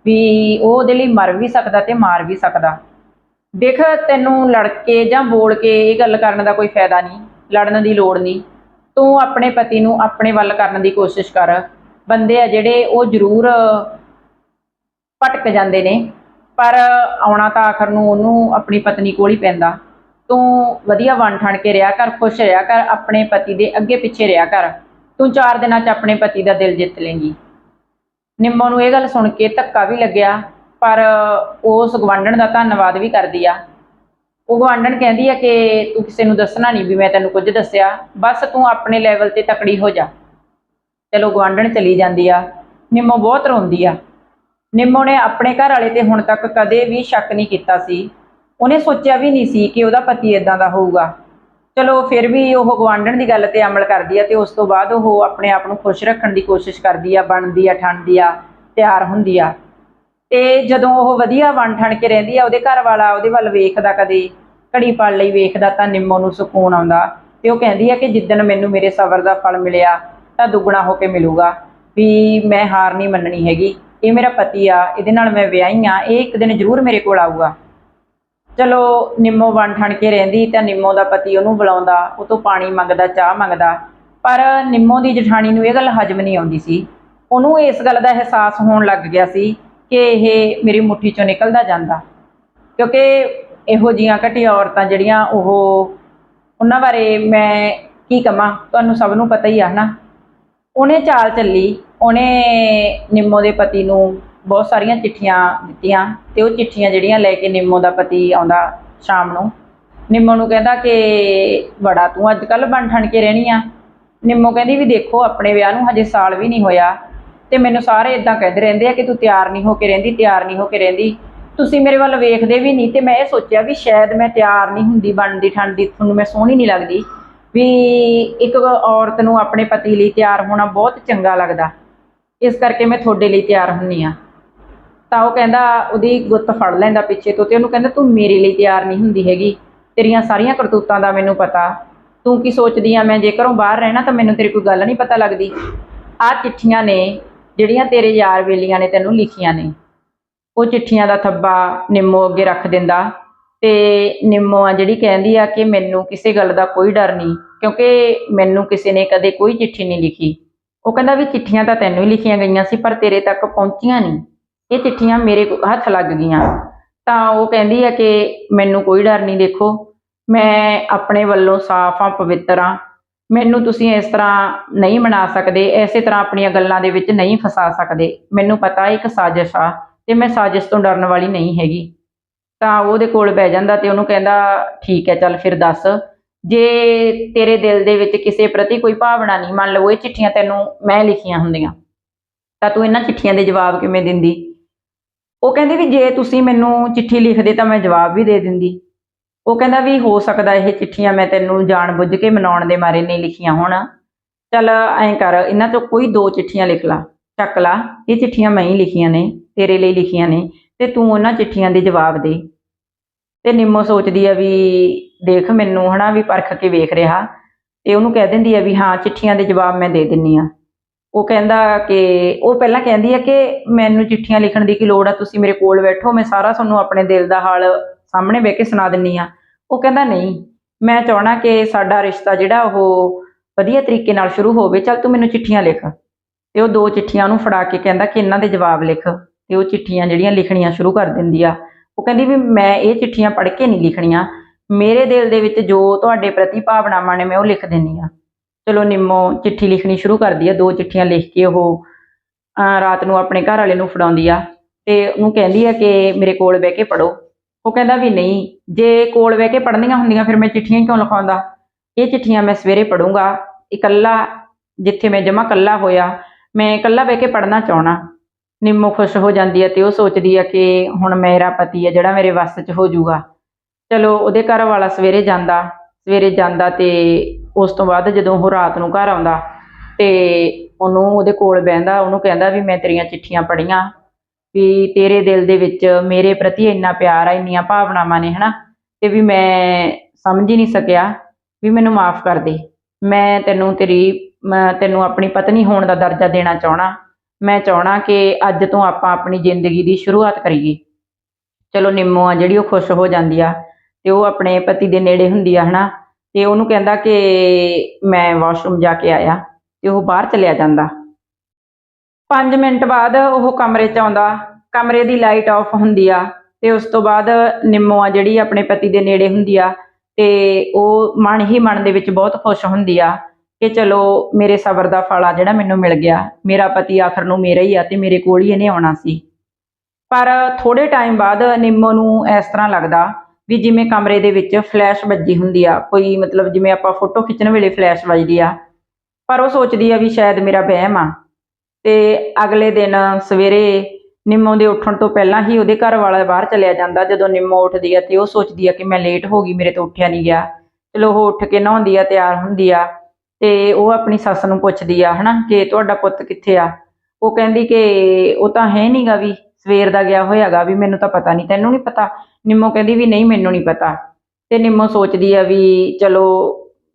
ਵੀ ਉਹ ਉਹਦੇ ਲਈ ਮਰ ਵੀ ਸਕਦਾ ਤੇ ਮਾਰ ਵੀ ਸਕਦਾ। ਦੇਖ ਤੈਨੂੰ ਲੜ ਕੇ ਜਾਂ ਬੋਲ ਕੇ ਇਹ ਗੱਲ ਕਰਨ ਦਾ ਕੋਈ ਫਾਇਦਾ ਨਹੀਂ, ਲੜਨ ਦੀ ਲੋੜ ਨਹੀਂ। ਤੂੰ ਆਪਣੇ ਪਤੀ ਨੂੰ ਆਪਣੇ ਵੱਲ ਕਰਨ ਦੀ ਕੋਸ਼ਿਸ਼ ਕਰ। ਬੰਦੇ ਆ ਜਿਹੜੇ ਉਹ ਜ਼ਰੂਰ ਭਟਕ ਜਾਂਦੇ ਨੇ, ਪਰ ਆਉਣਾ ਤਾਂ ਆਖਰ ਨੂੰ ਉਹਨੂੰ ਆਪਣੀ ਪਤਨੀ ਕੋਲ ਹੀ ਪੈਂਦਾ। ਤੂੰ ਵਧੀਆ ਬਣ ਠਣ ਕੇ ਰਿਹਾ ਕਰ, ਖੁਸ਼ ਰਿਹਾ ਕਰ, ਆਪਣੇ ਪਤੀ ਦੇ ਅੱਗੇ ਪਿੱਛੇ ਰਿਹਾ ਕਰ। ਤੂੰ ਚਾਰ ਦਿਨਾਂ 'ਚ ਆਪਣੇ ਪਤੀ ਦਾ ਦਿਲ ਜਿੱਤ ਲੇਂਗੀ। ਨਿੰਮੋ ਨੂੰ ਇਹ ਗੱਲ ਸੁਣ ਕੇ ਧੱਕਾ ਵੀ ਲੱਗਿਆ, ਪਰ ਉਸ ਗਵਾਂਢਣ ਦਾ ਧੰਨਵਾਦ ਵੀ ਕਰਦੀ ਆ। ਉਹ ਗਵਾਂਢਣ ਕਹਿੰਦੀ ਆ ਕਿ ਤੂੰ ਕਿਸੇ ਨੂੰ ਦੱਸਣਾ ਨਹੀਂ ਵੀ ਮੈਂ ਤੈਨੂੰ ਕੁਝ ਦੱਸਿਆ, ਬਸ ਤੂੰ ਆਪਣੇ ਲੈਵਲ ਤੇ ਤਕੜੀ ਹੋ ਜਾ। ਚਲੋ ਗਵਾਂਢਣ ਚਲੀ ਜਾਂਦੀ ਆ। ਨਿੰਮੋ ਬਹੁਤ ਰੋਂਦੀ ਆ। ਨਿੰਮੋ ਨੇ ਆਪਣੇ ਘਰ ਵਾਲੇ ਤੇ ਹੁਣ ਤੱਕ ਕਦੇ ਵੀ ਸ਼ੱਕ ਨਹੀਂ ਕੀਤਾ ਸੀ। ਉਹਨੇ ਸੋਚਿਆ ਵੀ ਨਹੀਂ ਸੀ ਕਿ ਉਹਦਾ ਪਤੀ ਇਦਾਂ ਦਾ ਹੋਊਗਾ। ਚਲੋ ਫਿਰ ਵੀ ਉਹ ਗਵਾਂਢਣ ਦੀ ਗੱਲ ਤੇ ਅਮਲ ਕਰਦੀ ਆ ਤੇ ਉਸ ਤੋਂ ਬਾਅਦ ਉਹ ਆਪਣੇ ਆਪ ਨੂੰ ਖੁਸ਼ ਰੱਖਣ ਦੀ ਕੋਸ਼ਿਸ਼ ਕਰਦੀ ਆ, ਬਣਦੀ ਆ, ਠੰਡਦੀ ਆ, ਤਿਆਰ ਹੁੰਦੀ ਆ। ਤੇ ਜਦੋਂ ਉਹ ਵਧੀਆ ਬਣ ਠਣ ਕੇ ਰਹਿੰਦੀ ਆ, ਉਹਦੇ ਘਰ ਵਾਲਾ ਉਹਦੇ ਵੱਲ ਵੇਖਦਾ ਕਦੇ, ਘੜੀ ਪਲ ਲਈ ਵੇਖਦਾ ਤਾਂ ਨਿੰਮੋ ਨੂੰ ਸਕੂਨ ਆਉਂਦਾ ਤੇ ਉਹ ਕਹਿੰਦੀ ਆ ਕਿ ਜਿੱਦਣ ਮੈਨੂੰ ਮੇਰੇ ਸਬਰ ਦਾ ਫਲ ਮਿਲਿਆ ਤਾਂ ਦੁੱਗਣਾ ਹੋ ਕੇ ਮਿਲੂਗਾ, ਵੀ ਮੈਂ ਹਾਰ ਨਹੀਂ ਮੰਨਣੀ ਹੈਗੀ, ਇਹ ਮੇਰਾ ਪਤੀ ਆ, ਇਹਦੇ ਨਾਲ ਮੈਂ ਵਿਆਹੀ ਆ, ਇਹ ਇੱਕ ਦਿਨ ਜ਼ਰੂਰ ਮੇਰੇ ਕੋਲ ਆਊਗਾ। ਚਲੋ ਨਿੰਮੋ ਬਣ ਠਣ ਕੇ ਰਹਿੰਦੀ ਤਾਂ ਨਿੰਮੋ ਦਾ ਪਤੀ ਉਹਨੂੰ ਬੁਲਾਉਂਦਾ, ਉਹ ਤੋਂ ਪਾਣੀ ਮੰਗਦਾ, ਚਾਹ ਮੰਗਦਾ। ਪਰ ਨਿੰਮੋ ਦੀ ਜਠਾਣੀ ਨੂੰ ਇਹ ਗੱਲ ਹਜਮ ਨਹੀਂ ਆਉਂਦੀ ਸੀ। ਉਹਨੂੰ ਇਸ ਗੱਲ ਦਾ ਅਹਿਸਾਸ ਹੋਣ ਲੱਗ ਗਿਆ ਸੀ ਕਿ ਇਹ ਮੇਰੀ ਮੁੱਠੀ ਚੋਂ ਨਿਕਲਦਾ ਜਾਂਦਾ। ਕਿਉਂਕਿ ਇਹੋ ਜੀਆਂ ਘਟੀਆਂ ਔਰਤਾਂ ਜਿਹੜੀਆਂ ਉਹ, ਉਹਨਾਂ ਬਾਰੇ ਮੈਂ ਕੀ ਕਹਾਂ ਤੁਹਾਨੂੰ ਸਭ ਨੂੰ ਪਤਾ ਹੀ ਆ ਨਾ ਉਹਨੇ ਚਾਲ ਚੱਲੀ, ਉਹਨੇ ਨਿੰਮੋ ਦੇ ਪਤੀ ਨੂੰ ਬਹੁਤ ਸਾਰੀਆਂ ਚਿੱਠੀਆਂ ਦਿੱਤੀਆਂ ਤੇ ਉਹ ਚਿੱਠੀਆਂ ਜਿਹੜੀਆਂ ਲੈ ਕੇ ਨਿੰਮੋ ਦਾ ਪਤੀ ਆਉਂਦਾ ਸ਼ਾਮ ਨੂੰ। ਨਿੰਮੋ ਨੂੰ ਕਹਿੰਦਾ ਕਿ ਬੜਾ ਤੂੰ ਅੱਜ ਕੱਲ ਬਣ ਠਣ ਕੇ ਰਹਿਣੀ ਆ। ਨਿੰਮੋ ਕਹਿੰਦੀ ਵੀ ਦੇਖੋ, ਆਪਣੇ ਵਿਆਹ ਨੂੰ ਹਜੇ ਸਾਲ ਵੀ ਨਹੀਂ ਹੋਇਆ ਤੇ ਮੈਨੂੰ ਸਾਰੇ ਇਦਾਂ ਕਹਿੰਦੇ ਰਹਿੰਦੇ ਆ ਕਿ ਤੂੰ ਤਿਆਰ ਨਹੀਂ ਹੋ ਕੇ ਰਹਿੰਦੀ, ਤਿਆਰ ਨਹੀਂ ਹੋ ਕੇ ਰਹਿੰਦੀ। ਤੁਸੀਂ ਮੇਰੇ ਵੱਲ ਵੇਖਦੇ ਵੀ ਨਹੀਂ ਤੇ ਮੈਂ ਇਹ ਸੋਚਿਆ ਵੀ ਸ਼ਾਇਦ ਮੈਂ ਤਿਆਰ ਨਹੀਂ ਹੁੰਦੀ, ਬਣਦੀ ਠੰਡੀ ਤੁਹਾਨੂੰ ਮੈਂ ਸੋਹਣੀ ਨਹੀਂ ਲੱਗਦੀ। ਵੀ ਇੱਕ ਔਰਤ ਨੂੰ ਆਪਣੇ ਪਤੀ ਲਈ ਤਿਆਰ ਹੋਣਾ ਬਹੁਤ ਚੰਗਾ ਲੱਗਦਾ। ਇਸ ਕਰਕੇ ਮੈਂ ਤੁਹਾਡੇ ਲਈ ਤਿਆਰ ਹੁੰਨੀ ਆ। ਤਾਂ ਉਹ ਕਹਿੰਦਾ ਉਹਦੀ ਗੁੱਤ ਫੜ ਲੈਂਦਾ ਪਿੱਛੇ ਤੋਂ ਤੇ ਉਹਨੂੰ ਕਹਿੰਦਾ ਤੂੰ ਮੇਰੇ ਲਈ ਤਿਆਰ ਨਹੀਂ ਹੁੰਦੀ ਹੈਗੀ। ਤੇਰੀਆਂ ਸਾਰੀਆਂ ਕਰਤੂਤਾਂ ਦਾ ਮੈਨੂੰ ਪਤਾ। ਤੂੰ ਕੀ ਸੋਚਦੀ ਆ, ਮੈਂ ਜੇ ਘਰੋਂ ਬਾਹਰ ਰਹਿਣਾ ਤਾਂ ਮੈਨੂੰ ਤੇਰੀ ਕੋਈ ਗੱਲ ਨਹੀਂ ਪਤਾ ਲੱਗਦੀ। ਆਹ ਚਿੱਠੀਆਂ ਨੇ, ਜਿਹੜੀਆਂ ਤੇਰੇ ਯਾਰ ਬੇਲੀਆਂ ਨੇ ਤੈਨੂੰ ਲਿਖੀਆਂ ਨੇ। ਉਹ ਚਿੱਠੀਆਂ ਦਾ ਥੱਬਾ ਨਿੰਮੋ ਅੱਗੇ ਰੱਖ ਦਿੰਦਾ ਤੇ ਨਿੰਮੋ ਆ ਜਿਹੜੀ ਕਹਿੰਦੀ ਆ ਕਿ ਮੈਨੂੰ ਕਿਸੇ ਗੱਲ ਦਾ ਕੋਈ ਡਰ ਨਹੀਂ, ਕਿਉਂਕਿ ਮੈਨੂੰ ਕਿਸੇ ਨੇ ਕਦੇ ਕੋਈ ਚਿੱਠੀ ਨਹੀਂ ਲਿਖੀ। ਉਹ ਕਹਿੰਦਾ ਵੀ ਚਿੱਠੀਆਂ ਤਾਂ ਤੈਨੂੰ ਹੀ ਲਿਖੀਆਂ ਗਈਆਂ ਸੀ, ਪਰ ਤੇਰੇ ਤੱਕ ਪਹੁੰਚੀਆਂ ਨਹੀਂ। ਇਹ ਚਿੱਠੀਆਂ ਮੇਰੇ ਹੱਥ ਲੱਗ ਗਈਆਂ। ਤਾਂ ਉਹ ਕਹਿੰਦੀ ਹੈ ਕਿ ਮੈਨੂੰ ਕੋਈ ਡਰ ਨਹੀਂ ਦੇਖੋ। ਮੈਂ ਆਪਣੇ ਵੱਲੋਂ ਸਾਫ਼ ਆ ਪਵਿੱਤਰ ਆ ਮੈਨੂੰ ਤੁਸੀਂ ਇਸ ਤਰ੍ਹਾਂ ਨਹੀਂ ਮਨਾ ਸਕਦੇ, ਐਸੇ ਤਰ੍ਹਾਂ ਆਪਣੀਆਂ ਗੱਲਾਂ ਦੇ ਵਿੱਚ ਨਹੀਂ ਫਸਾ ਸਕਦੇ। ਮੈਨੂੰ ਪਤਾ ਇੱਕ ਸਾਜ਼ਿਸ਼ ਆ ਤੇ ਮੈਂ ਸਾਜ਼ਿਸ਼ ਤੋਂ ਡਰਨ ਵਾਲੀ ਨਹੀਂ ਹੈਗੀ। ਤਾਂ ਉਹਦੇ ਕੋਲ ਬਹਿ ਜਾਂਦਾ ਤੇ ਉਹਨੂੰ ਕਹਿੰਦਾ, ਠੀਕ ਹੈ, ਚੱਲ ਫਿਰ ਦੱਸ। ਜੇ ਤੇਰੇ ਦਿਲ ਦੇ ਵਿੱਚ ਕਿਸੇ ਪ੍ਰਤੀ ਕੋਈ ਭਾਵਨਾ ਨਹੀਂ, ਮੰਨ ਲਓ ਇਹ ਚਿੱਠੀਆਂ ਤੈਨੂੰ ਮੈਂ ਲਿਖੀਆਂ ਹੁੰਦੀਆਂ, ਤਾਂ ਤੂੰ ਇਹਨਾਂ ਚਿੱਠੀਆਂ ਦੇ ਜਵਾਬ ਕਿਵੇਂ ਦਿੰਦੀ? ਉਹ ਕਹਿੰਦੇ ਵੀ ਜੇ ਤੁਸੀਂ ਮੈਨੂੰ ਚਿੱਠੀ ਲਿਖਦੇ ਤਾਂ ਮੈਂ ਜਵਾਬ ਵੀ ਦੇ ਦਿੰਦੀ। ਉਹ ਕਹਿੰਦਾ ਵੀ ਹੋ ਸਕਦਾ ਇਹ ਚਿੱਠੀਆਂ ਮੈਂ ਤੈਨੂੰ ਜਾਣ ਬੁੱਝ ਕੇ ਮਨਾਉਣ ਦੇ ਮਾਰੇ ਨਹੀਂ ਲਿਖੀਆਂ ਹੋਣ। ਚੱਲ ਐਂ ਕਰ, ਇਹਨਾਂ ਤੋਂ ਕੋਈ ਦੋ ਚਿੱਠੀਆਂ ਲਿਖ ਲਾ, ਚੱਕ ਲਾ, ਇਹ ਚਿੱਠੀਆਂ ਮੈਂ ਹੀ ਲਿਖੀਆਂ ਨੇ, ਤੇਰੇ ਲਈ ਲਿਖੀਆਂ ਨੇ, ਤੇ ਤੂੰ ਉਹਨਾਂ ਚਿੱਠੀਆਂ ਦੇ ਜਵਾਬ ਦੇ। ਤੇ ਨਿੰਮੋ ਸੋਚਦੀ ਆ ਵੀ ਦੇਖ ਮੈਨੂੰ ਹਨਾ ਵੀ ਪਰਖ ਕੇ ਵੇਖ ਰਿਹਾ, ਤੇ ਉਹਨੂੰ ਕਹਿ ਦਿੰਦੀ ਆ ਵੀ ਹਾਂ, ਚਿੱਠੀਆਂ ਦੇ ਜਵਾਬ ਮੈਂ ਦੇ ਦਿੰਨੀ ਆ। ਉਹ ਕਹਿੰਦਾ ਕਿ, ਉਹ ਪਹਿਲਾਂ ਕਹਿੰਦੀ ਆ ਕਿ ਮੈਨੂੰ ਚਿੱਠੀਆਂ ਲਿਖਣ ਦੀ ਕੀ ਲੋੜ ਆ, ਤੁਸੀਂ ਮੇਰੇ ਕੋਲ ਬੈਠੋ, ਮੈਂ ਸਾਰਾ ਤੁਹਾਨੂੰ ਆਪਣੇ ਦਿਲ ਦਾ ਹਾਲ ਸਾਹਮਣੇ ਬਹਿ ਕੇ ਸੁਣਾ ਦਿੰਨੀ ਆ। ਉਹ ਕਹਿੰਦਾ, ਨਹੀਂ, ਮੈਂ ਚਾਹਣਾ ਕਿ ਸਾਡਾ ਰਿਸ਼ਤਾ ਜਿਹੜਾ ਉਹ ਵਧੀਆ ਤਰੀਕੇ ਨਾਲ ਸ਼ੁਰੂ ਹੋਵੇ, ਚੱਲ ਤੂੰ ਮੈਨੂੰ ਚਿੱਠੀਆਂ ਲਿਖ। ਤੇ ਉਹ ਦੋ ਚਿੱਠੀਆਂ ਉਹਨੂੰ ਫੜਾ ਕੇ ਕਹਿੰਦਾ ਕਿ ਇਹਨਾਂ ਦੇ ਜਵਾਬ ਲਿਖ ਤੇ ਉਹ ਚਿੱਠੀਆਂ ਜਿਹੜੀਆਂ ਲਿਖਣੀਆਂ ਸ਼ੁਰੂ ਕਰ ਦਿੰਦੀ ਆ। ਉਹ ਕਹਿੰਦੀ ਵੀ ਮੈਂ ਇਹ ਚਿੱਠੀਆਂ ਪੜ੍ਹ ਕੇ ਨਹੀਂ ਲਿਖਣੀਆਂ, ਮੇਰੇ ਦਿਲ ਦੇ ਵਿੱਚ ਜੋ ਤੁਹਾਡੇ ਪ੍ਰਤੀ ਭਾਵਨਾਵਾਂ ਨੇ ਮੈਂ ਉਹ ਲਿਖ ਦਿੰਨੀ ਆ। ਚਲੋ ਨਿੰਮੋ ਚਿੱਠੀ ਲਿਖਣੀ ਸ਼ੁਰੂ ਕਰਦੀ ਆ, ਦੋ ਚਿੱਠੀਆਂ ਲਿਖ ਕੇ ਉਹ ਰਾਤ ਨੂੰ ਆਪਣੇ ਘਰ ਵਾਲੇ ਨੂੰ ਫੜਾਉਂਦੀ ਆ ਤੇ ਉਹਨੂੰ ਕਹਿੰਦੀ ਆ ਕਿ ਮੇਰੇ ਕੋਲ ਬਹਿ ਕੇ ਪੜੋ ਉਹ ਕਹਿੰਦਾ ਵੀ ਨਹੀਂ, ਜੇ ਕੋਲ ਬਹਿ ਕੇ ਪੜ੍ਹਨੀਆਂ ਹੁੰਦੀਆਂ ਫਿਰ ਮੈਂ ਚਿੱਠੀਆਂ ਕਿਉਂ ਲਿਖਾਉਂਦਾ? ਇਹ ਚਿੱਠੀਆਂ ਮੈਂ ਸਵੇਰੇ ਪੜੂੰਗਾ ਇਕੱਲਾ ਜਿੱਥੇ ਮੈਂ ਜਮਾ ਇਕੱਲਾ ਹੋਇਆ, ਮੈਂ ਇਕੱਲਾ ਬਹਿ ਕੇ ਪੜ੍ਹਨਾ ਚਾਹਣਾ ਨਿੰਮੋ ਖੁਸ਼ ਹੋ ਜਾਂਦੀ ਹੈ ਤੇ ਉਹ ਸੋਚਦੀ ਆ ਕਿ ਹੁਣ ਮੇਰਾ ਪਤੀ ਹੈ ਜਿਹੜਾ ਮੇਰੇ ਵੱਸ 'ਚ ਹੋ ਜਾਊਗਾ। ਚਲੋ ਉਹਦੇ ਘਰ ਵਾਲਾ ਸਵੇਰੇ ਜਾਂਦਾ ਸਵੇਰੇ ਜਾਂਦਾ ਤੇ ਉਸ ਤੋਂ ਬਾਅਦ ਜਦੋਂ ਉਹ ਰਾਤ ਨੂੰ ਘਰ ਆਉਂਦਾ ਤੇ ਉਹਨੂੰ ਉਹਦੇ ਕੋਲ ਬਹਿੰਦਾ, ਉਹਨੂੰ ਕਹਿੰਦਾ ਵੀ ਮੈਂ ਤੇਰੀਆਂ ਚਿੱਠੀਆਂ ਪੜ੍ਹੀਆਂ ਵੀ ਤੇਰੇ ਦਿਲ ਦੇ ਵਿੱਚ ਮੇਰੇ ਪ੍ਰਤੀ ਇੰਨਾ ਪਿਆਰ ਆ, ਇੰਨੀਆਂ ਭਾਵਨਾਵਾਂ ਨੇ, ਹਨਾ? ਤੇ ਵੀ ਮੈਂ ਸਮਝ ਹੀ ਨਹੀਂ ਸਕਿਆ ਵੀ ਮੈਨੂੰ ਮਾਫ ਕਰ ਦੇ। ਮੈਂ ਤੈਨੂੰ ਤੇਰੀ, ਮੈਂ ਤੈਨੂੰ ਆਪਣੀ ਪਤਨੀ ਹੋਣ ਦਾ ਦਰਜਾ ਦੇਣਾ ਚਾਹਣਾ ਮੈਂ ਚਾਹਣਾ ਕਿ ਅੱਜ ਤੋਂ ਆਪਾਂ ਆਪਣੀ ਜ਼ਿੰਦਗੀ ਦੀ ਸ਼ੁਰੂਆਤ ਕਰੀਏ। ਚਲੋ ਨਿੰਮੋ ਆ, ਜਿਹੜੀ ਉਹ ਖੁਸ਼ ਹੋ ਜਾਂਦੀ ਆ ਤੇ ਉਹ ਆਪਣੇ ਪਤੀ ਦੇ ਨੇੜੇ ਹੁੰਦੀ ਆ, ਹਨਾ? ਤੇ ਉਹਨੂੰ ਕਹਿੰਦਾ ਕਿ ਮੈਂ ਵਾਸ਼ਰੂਮ ਜਾ ਕੇ ਆਇਆ ਤੇ ਉਹ ਬਾਹਰ ਚਲਿਆ ਜਾਂਦਾ। 5 ਮਿੰਟ ਬਾਅਦ ਉਹ ਕਮਰੇ 'ਚ ਆਉਂਦਾ। ਕਮਰੇ ਦੀ ਲਾਈਟ ਆਫ ਹੁੰਦੀ ਆ ਤੇ ਉਸ ਤੋਂ ਬਾਅਦ ਨਿੰਮੋ ਆ ਜਿਹੜੀ ਆਪਣੇ ਪਤੀ ਦੇ ਨੇੜੇ ਹੁੰਦੀ ਆ ਤੇ ਉਹ ਮਨ ਹੀ ਮਨ ਦੇ ਵਿੱਚ ਬਹੁਤ ਖੁਸ਼ ਹੁੰਦੀ ਆ ਕਿ ਚਲੋ ਮੇਰੇ ਸਬਰ ਦਾ ਫਲ ਆ ਜਿਹੜਾ ਮੈਨੂੰ ਮਿਲ ਗਿਆ। ਮੇਰਾ ਪਤੀ ਆਖਰ ਨੂੰ ਮੇਰਾ ਹੀ ਆ ਤੇ ਮੇਰੇ ਕੋਲ ਹੀ ਇਹਨੇ ਆਉਣਾ ਸੀ। ਪਰ ਥੋੜੇ ਟਾਈਮ ਬਾਅਦ ਨਿੰਮੋ ਨੂੰ ਇਸ ਤਰ੍ਹਾਂ ਲੱਗਦਾ ਵੀ ਜਿਵੇਂ ਕਮਰੇ ਦੇ ਵਿੱਚ ਫਲੈਸ਼ ਵੱਜੀ ਹੁੰਦੀ ਆ, ਕੋਈ ਮਤਲਬ ਜਿਵੇਂ ਆਪਾਂ ਫੋਟੋ ਖਿੱਚਣ ਵੇਲੇ ਫਲੈਸ਼ ਵੱਜਦੀ ਆ, ਪਰ ਉਹ ਸੋਚਦੀ ਆ ਵੀ ਸ਼ਾਇਦ ਮੇਰਾ ਵਹਿਮ ਆ। ਤੇ ਅਗਲੇ ਦਿਨ ਸਵੇਰੇ ਨਿੰਮੋ ਦੇ ਉੱਠਣ ਤੋਂ ਪਹਿਲਾਂ ਹੀ ਉਹਦੇ ਘਰ ਵਾਲਾ ਬਾਹਰ ਚਲਿਆ ਜਾਂਦਾ, ਜਦੋਂ ਨਿੰਮੋ ਉੱਠਦੀ ਆ ਤੇ ਉਹ ਸੋਚਦੀ ਆ ਕਿ ਮੈਂ ਲੇਟ ਹੋ ਗਈ, ਮੇਰੇ ਤੋਂ ਉੱਠਿਆ ਨਹੀਂ ਗਿਆ। ਚਲੋ ਉਹ ਉੱਠ ਕੇ ਨਹਾਉਂਦੀ ਆ, ਤਿਆਰ ਹੁੰਦੀ ਆ ਤੇ ਉਹ ਆਪਣੀ ਸੱਸ ਨੂੰ ਪੁੱਛਦੀ ਆ, ਹਨਾ ਕਿ ਤੁਹਾਡਾ ਪੁੱਤ ਕਿੱਥੇ ਆ? ਉਹ ਕਹਿੰਦੀ ਕਿ ਉਹ ਤਾਂ ਹੈ ਨਹੀਂਗਾ ਵੀ। ਸਵੇਰ ਦਾ ਗਿਆ ਹੋਇਆਗਾ ਵੀ ਮੈਨੂੰ ਤਾਂ ਪਤਾ ਨਹੀਂ, ਤੈਨੂੰ ਨਹੀਂ ਪਤਾ? ਨਿੰਮੋ ਕਹਿੰਦੀ ਵੀ ਨਹੀਂ, ਮੈਨੂੰ ਨਹੀਂ ਪਤਾ। ਤੇ ਨਿੰਮੋ ਸੋਚਦੀ ਆ ਵੀ ਚਲੋ,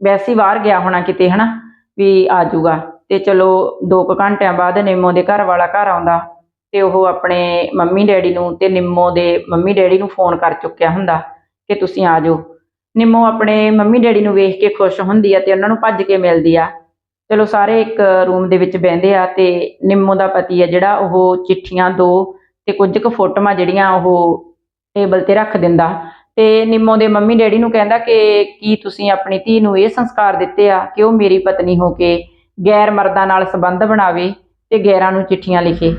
ਵੈਸੇ ਹੀ ਬਾਹਰ ਗਿਆ ਹੋਣਾ ਕਿਤੇ, ਹਨਾ? ਵੀ ਆ ਜਾਊਗਾ ਤੇ ਚਲੋ 2 ਘੰਟਿਆਂ ਬਾਅਦ ਨਿੰਮੋ ਦੇ ਘਰ ਵਾਲਾ ਘਰ ਆਉਂਦਾ। ਤੇ ਉਹ ਆਪਣੇ ਮੰਮੀ ਡੈਡੀ ਨੂੰ ਤੇ ਨਿੰਮੋ ਦੇ ਮੰਮੀ ਡੈਡੀ ਨੂੰ ਫੋਨ ਕਰ ਚੁੱਕਿਆ ਹੁੰਦਾ ਕਿ ਤੁਸੀਂ ਆ ਜਾਓ। ਨਿੰਮੋ ਆਪਣੇ ਮੰਮੀ ਡੈਡੀ ਨੂੰ ਵੇਖ ਕੇ ਖੁਸ਼ ਹੁੰਦੀ ਆ ਤੇ ਉਹਨਾਂ ਨੂੰ ਭੱਜ ਕੇ ਮਿਲਦੀ ਆ। ਚਲੋ, ਸਾਰੇ ਇੱਕ ਰੂਮ ਦੇ ਵਿੱਚ ਬਹਿੰਦੇ ਆ ਤੇ ਨਿੰਮੋ ਦਾ ਪਤੀ ਆ ਜਿਹੜਾ, ਉਹ ਚਿੱਠੀਆਂ ਦੋ ਤੇ ਕੁਝ ਕੁ ਫੋਟੋਆਂ ਜਿਹੜੀਆਂ ਉਹ ਟੇਬਲ ਤੇ ਰੱਖ ਦਿੰਦਾ। ਤੇ ਨਿੰਮੋ ਦੇ ਮੰਮੀ ਡੈਡੀ ਨੂੰ ਕਹਿੰਦਾ ਕਿ ਕੀ ਤੁਸੀਂ ਆਪਣੀ ਧੀ ਨੂੰ ਇਹ ਸੰਸਕਾਰ ਦਿੱਤੇ ਆ ਕਿ ਉਹ ਮੇਰੀ ਪਤਨੀ ਹੋ ਕੇ ਗੈਰ ਮਰਦਾਂ ਨਾਲ ਸੰਬੰਧ ਬਣਾਵੇ ਤੇ ਗੈਰਾਂ ਨੂੰ ਚਿੱਠੀਆਂ ਲਿਖੇ।